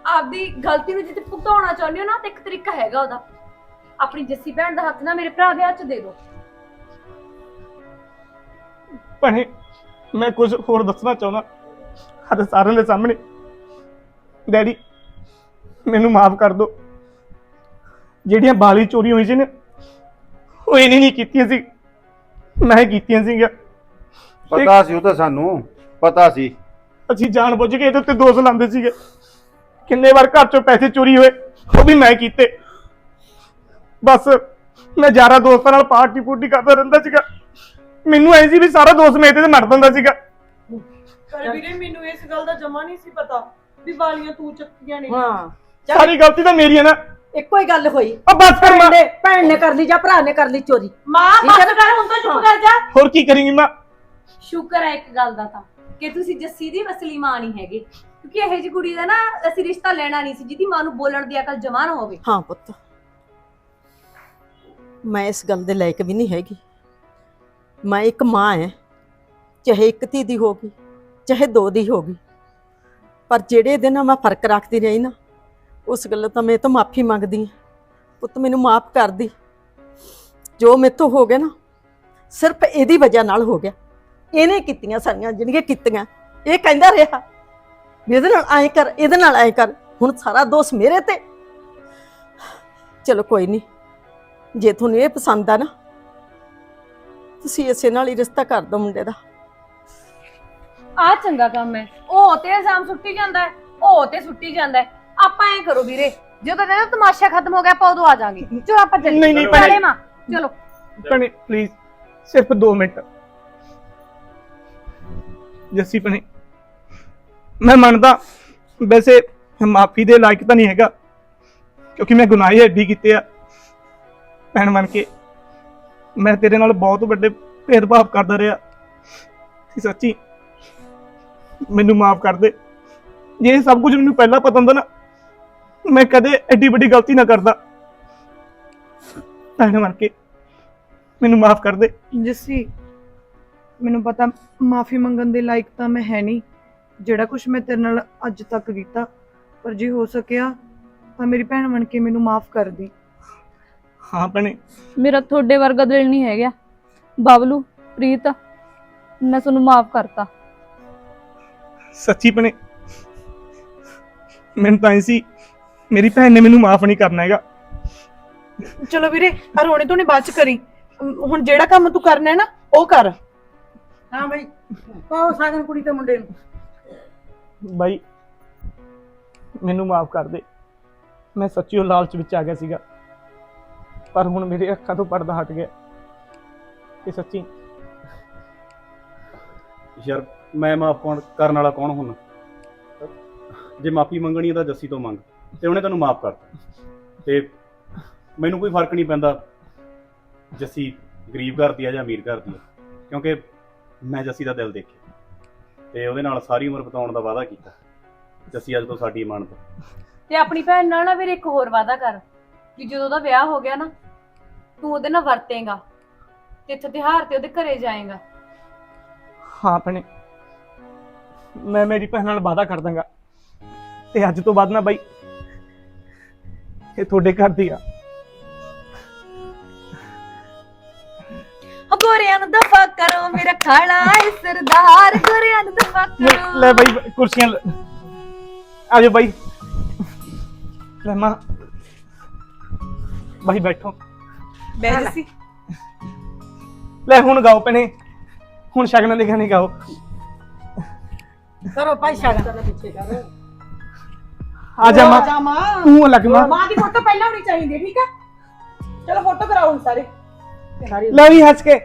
ਆਪਦੀ ਗਲਤੀ ਨੂੰ ਜਿੱਥੇ ਭੁਗਤਾਉਣਾ ਚਾਹੁੰਦੇ ਹੋ ਨਾ, ਤੇ ਇੱਕ ਤਰੀਕਾ ਹੈਗਾ ਉਹਦਾ। ਆਪਣੀ ਜੱਸੀ ਭੈਣ ਦਾ ਹੱਥ ਨਾ ਮੇਰੇ ਭਰਾ ਦੇ ਹੱਥ 'ਚ ਦੇ ਦਿਓ। ਭੈਣੇ, ਮੈਂ ਕੁਝ ਹੋਰ ਦੱਸਣਾ ਚਾਹੁੰਦਾ। ਹਰ ਸਾਰਿਆਂ ਦੇ ਸਾਹਮਣੇ। ਡੈਡੀ ਮੈਨੂੰ ਮਾਫ ਕਰ ਦਿਓ ਜਿਹੜੀਆਂ ਬਾਲੀ ਚੋਰੀ ਹੋਈ ਸੀ ਨੇ ਉਹ ਇਹਨੇ ਨਹੀਂ ਕੀਤੀਆਂ ਸੀ। ਮੈਂ ਕੀਤੀਆਂ ਸੀਗੀਆਂ। ਪਤਾ ਸੀ ਉਹ ਤਾਂ ਸਾਨੂੰ ਪਤਾ ਸੀ। ਅਸੀਂ ਜਾਣ ਬੁੱਝ ਕੇ ਇਹਦੇ ਉੱਤੇ ਦੋਸ਼ ਲਾਉਂਦੇ ਸੀਗੇ। ਕਿੰਨੇ ਵਾਰ ਘਰ ਚੋਂ ਪੈਸੇ ਚੋਰੀ ਹੋਏ ਉਹ ਵੀ ਮੈਂ ਕੀਤੇ। ਬਸ ਮੈਂ ਯਾਰਾ ਦੋਸਤਾਂ ਨਾਲ ਪਾਰਟੀ ਪੂਰਟੀ ਕਰਦਾ ਰਹਿੰਦਾ ਸੀਗਾ। ਮੈਨੂੰ ਐਂ ਸੀ ਵੀ ਸਾਰਾ ਦੋਸਤ ਮੇਰੇ ਤੇ ਮਰ ਦਿੰਦਾ ਸੀਗਾ। ਪਰ ਵੀਰੇ ਮੈਨੂੰ ਇਸ ਗੱਲ ਦਾ ਜਮਾ ਨਹੀਂ ਸੀ ਪਤਾ ਵੀ ਵਾਲੀਆਂ ਤੂੰ ਚੱਕੀਆਂ ਨੇ। ਹਾਂ। ਸਾਰੀ ਗਲਤੀ ਤਾਂ ਮੇਰੀ ਹੈ ਨਾ। ਇੱਕੋ ਹੀ ਗੱਲ ਹੋਈ। ਉਹ ਬਸ ਕਰ ਭੈਣ ਮਾਂ ਨੇ ਭੈਣ ਨੇ ਕਰ ਲਈ ਜਾਂ ਭਰਾ ਨੇ ਕਰ ਲਈ ਚੋਰੀ। ਮਾਂ ਠੀਕ ਬਸ ਹੈ ਨਾ? ਕਰ ਹੁਣ ਤਾਂ ਚੁੱਪ ਕਰ ਜਾ। ਹੋਰ ਕੀ ਕरेंगी ਮਾਂ? ਸ਼ੁਕਰ ਹੈ ਇੱਕ ਗੱਲ ਦਾ ਤਾਂ ਕਿ ਤੁਸੀਂ ਜੱਸੀ ਦੀ ਅਸਲੀ ਮਾਂ ਨਹੀਂ ਹੈਗੇ। ਕਿਉਂਕਿ ਇਹੋ ਜਿਹੀ ਕੁੜੀ ਦਾ ਨਾ ਅਸੀਂ ਰਿਸ਼ਤਾ ਲੈਣਾ ਨਹੀਂ ਸੀ ਜਿਹਦੀ ਮਾਂ ਨੂੰ ਬੋਲਣ ਦੀ ਅਕਲ ਜਮਾ ਨਾ ਹੋਵੇ। ਹਾਂ ਪੁੱਤ। ਮੈਂ ਇਸ ਗੱਲ ਦੇ ਲਾਇਕ ਵੀ ਨਹੀਂ ਹੈਗੀ। ਮੈਂ ਇੱਕ ਮਾਂ ਐ ਚਾਹੇ ਇੱਕ ਧੀ ਦੀ ਹੋਗੀ ਚਾਹੇ ਦੋ ਦੀ ਹੋਗੀ ਪਰ ਜਿਹੜੇ ਦਿਨ ਮੈਂ ਫ਼ਰਕ ਰੱਖਦੀ ਰਹੀ ਨਾ ਉਸ ਗੱਲ ਤਾਂ ਮੈਂ ਤਾਂ ਮਾਫੀ ਮੰਗਦੀ ਹਾਂ। ਪੁੱਤ ਮੈਨੂੰ ਮਾਫ ਕਰ ਦੀ। ਜੋ ਮੇਥੋਂ ਹੋ ਗਿਆ ਨਾ, ਸਿਰਫ ਇਹਦੀ ਵਜ੍ਹਾ ਨਾਲ ਹੋ ਗਿਆ। ਇਹਨੇ ਕੀਤੀਆਂ ਸਾਰੀਆਂ ਜਿਹੜੀਆਂ ਕੀਤੀਆਂ, ਇਹ ਕਹਿੰਦਾ ਰਿਹਾ, ਵੀ ਇਹਦੇ ਨਾਲ ਐਂ ਕਰ, ਇਹਦੇ ਨਾਲ ਐਂ ਕਰ, ਹੁਣ ਸਾਰਾ ਦੋਸ਼ ਮੇਰੇ ਤੇ। ਚਲੋ ਕੋਈ ਨਹੀਂ, ਜੇ ਤੁਹਾਨੂੰ ਇਹ ਪਸੰਦ ਆ ਨਾ, ਤੁਸੀਂ ਇਸੇ ਨਾਲ ਹੀ ਰਿਸ਼ਤਾ ਕਰ ਦੋ ਮੁੰਡੇ ਦਾ। ਆਹ ਚੰਗਾ ਕੰਮ ਹੈ, ਉਹ ਤੇ ਇਲਜ਼ਾਮ ਸੁੱਟੀ ਜਾਂਦਾ ਹੈ, ਉਹ ਤੇ ਸੁੱਟੀ ਜਾਂਦਾ ਹੈ। ਆਪਾਂ ਐਂ ਕਰੋ ਵੀਰੇ ਜਦੋਂ ਤੇਰਾ ਤਮਾਸ਼ਾ ਖਤਮ ਹੋ ਗਿਆ ਆਪਾਂ ਉਦੋਂ ਆ ਜਾਾਂਗੇ ਚਲੋ ਆਪਾਂ ਚੱਲੀਏ। ਨਹੀਂ, ਨਹੀਂ, ਭੈਣੇ। ਮਾਂ ਚਲੋ। ਭੈਣੇ ਪਲੀਜ਼ ਸਿਰਫ 2 ਮਿੰਟ। ਜੱਸੀ ਭੈਣੇ ਮੈਂ ਮੰਨਦਾ ਵੈਸੇ ਮਾਫੀ ਦੇ ਲਾਇਕ ਤਾਂ ਨਹੀਂ ਹੈਗਾ ਕਿਉਂਕਿ ਮੈਂ ਗੁਨਾਹ ਐਡੀ ਕੀਤੇ ਆ ਭੈਣ ਮੰਨ ਕੇ। ਮੈਂ ਤੇਰੇ ਨਾਲ ਬਹੁਤ ਵੱਡੇ ਭੇਦਭਾਵ ਕਰਦਾ ਰਿਹਾ। ਸੱਚੀ ਮੈਨੂੰ ਮਾਫ ਕਰ ਦੇ। ਜੇ ਇਹ ਸਭ ਕੁਝ ਮੈਨੂੰ ਪਹਿਲਾਂ ਪਤਾ ਹੁੰਦਾ ਨਾ ਮੈਂ ਕਦੇ ਐਡੀ ਵੱਡੀ ਗਲਤੀ ਨਾ ਕਰਦਾ। ਭੈਣ ਮੰਨ ਕੇ। ਮੈਨੂੰ ਮਾਫ ਕਰ ਦੇ। ਜੱਸੀ ਮੈਨੂੰ ਪਤਾ ਮਾਫੀ ਮੰਗਣ ਦੇ ਲਾਇਕ ਤਾਂ ਮੈਂ ਹੈ ਨਹੀਂ। ਜਿਹੜਾ ਕੁਝ ਮੈਂ ਤੇਰੇ ਨਾਲ ਅੱਜ ਤੱਕ ਕੀਤਾ ਪਰ ਜੇ ਹੋ ਸਕਿਆ ਤਾਂ ਮੇਰੀ ਭੈਣ ਬਣ ਕੇ ਮੈਨੂੰ ਮਾਫ ਕਰ ਦੀ। ਹਾਂ ਭੈਣੇ। ਮੇਰਾ ਤੁਹਾਡੇ ਵਰਗਾ ਦਿਲ ਨਹੀਂ ਹੈਗਾ। ਬਬਲੂ ਪ੍ਰੀਤ ਮੈਂ ਤੁਹਾਨੂੰ ਮਾਫ ਕਰਤਾ। ਸੱਚੀ ਭੈਣੇ ਮੈਨੂੰ ਤਾਂ ਐਂ ਸੀ ਮੇਰੀ ਭੈਣ ਨੇ ਮੈਨੂੰ ਮਾਫ ਨਹੀਂ ਕਰਨਾ ਹੈਗਾ। ਚਲੋ ਵੀਰੇ ਆ ਰੋਣੇ ਤੋਂ ਬਾਅਦ ਚ ਕਰੀ। ਅਮ, ਹੁਣ ਜਿਹੜਾ ਕੰਮ ਤੂੰ ਕਰਨਾ ਹੈ ਨਾ ਉਹ ਕਰ। ਹਾਂ ਬਈ ਪਾਓ ਸਾਗਨ ਕੁੜੀ ਤੇ ਮੁੰਡੇ ਨੂੰ। ਬਾਈ ਮੈਨੂੰ ਮਾਫ ਕਰ ਦੇ। ਮੈਂ ਸੱਚੀ ਉਹ ਲਾਲਚ ਵਿੱਚ ਆ ਗਿਆ ਸੀਗਾ। ਪਰ ਹੁਣ ਮੇਰੇ ਅੱਖਾਂ ਤੋਂ ਪਰਦਾ ਹਟ ਗਿਆ। ਕਿ ਸੱਚੀ। ਯਾਰ ਮੈਂ ਮਾਫ ਕੌਣ ਕਰਨ ਵਾਲਾ ਕੌਣ ਹੁਣ ਜੇ ਮਾਫੀ ਮੰਗਣੀ ਹੈ ਤਾਂ ਜੱਸੀ ਤੋਂ ਮੰਗ। ਤੇ ਉਹਨੇ ਤੈਨੂੰ ਮਾਫ ਕਰਤਾ। ਤੇ ਮੈਨੂੰ ਕੋਈ ਫ਼ਰਕ ਨਹੀਂ ਪੈਂਦਾ ਜੱਸੀ ਗਰੀਬ ਘਰ ਦੀ ਆ ਜਾਂ ਅਮੀਰ ਘਰ ਦੀ ਆ ਕਿਉਂਕਿ ਮੈਂ ਜੱਸੀ ਦਾ ਦਿਲ ਦੇਖਿਆ। ਤੇ ਉਹਦੇ ਨਾਲ ਸਾਰੀ ਉਮਰ ਬਿਤਾਉਣ ਦਾ ਵਾਅਦਾ ਕੀਤਾ। ਜੱਸੀ ਅੱਜ ਤੋਂ ਸਾਡੀ ਇਮਾਨਤ ਹੈ। ਤੇ ਆਪਣੀ ਭੈਣ ਨਾਲ ਨਾ ਵੀਰੇ ਇੱਕ ਹੋਰ ਵਾਅਦਾ ਕਰ ਕਿ ਜਦੋਂ ਉਹਦਾ ਵਿਆਹ ਹੋ ਗਿਆ ਨਾ ਤੂੰ ਉਹਦੇ ਨਾਲ ਵਰਤੇਂਗਾ ਤੇ ਇੱਥੇ ਤਿਉਹਾਰ ਤੇ ਉਹਦੇ ਘਰੇ ਜਾਏਗਾ। ਹਾਂ ਭੈਣੇ ਮੈਂ ਮੇਰੀ ਭੈਣ ਨਾਲ ਵਾਅਦਾ ਕਰ ਦਾਂਗਾ। ਤੇ ਅੱਜ ਤੋਂ ਬਾਅਦ ਨਾ ਬਾਈ ਇਹ ਤੁਹਾਡੇ ਘਰ ਦੀ ਆ। ਹੋ ਗੋਰਿਆਂ ਨੂੰ ਦਫਾ ਕਰੋ ਮੇਰਾ ਖਾਣਾ ਏ ਸਰਦਾਰ ਗੋਰਿਆਂ ਨੂੰ ਦਫਾ ਕਰੋ। ਲੈ ਬਾਈ ਕੁਰਸੀਆਂ ਲੈ- ਆ ਜਾਓ ਬਾਈ। ਲੈ ਮਾਂ। ਬਾਈ ਬੈਠੋ। ਬਹਿ ਜੱਸੀ ਲੈ ਹੁਣ ਗਾਓ ਭੈਣੇ। ਹੁਣ ਸ਼ਗਨਾਂ ਦੇ ਗਾਣੇ ਗਾਓ। ਕਰੋ ਭਾਈ ਸਾਗਨ। ਪਿੱਛੇ ਕਰ ਆ ਜਾ ਮਾਂ। ਜਾ ਮਾਂ। ਤੂੰ ਲੱਗ ਮਾਂ। ਮਾਂ ਦੀ ਫੋਟੋ ਪਹਿਲਾਂ ਹੋਣੀ ਚਾਹੀਦੀ ਹੈ, ਠੀਕ ਹੈ? ਚਲੋ ਫੋਟੋ ਕਰਾਓ ਹੁਣ ਸਾਰੇ। ਸਾਰੀ ਲੈ ਵੀ ਹੱਸ ਕੇ।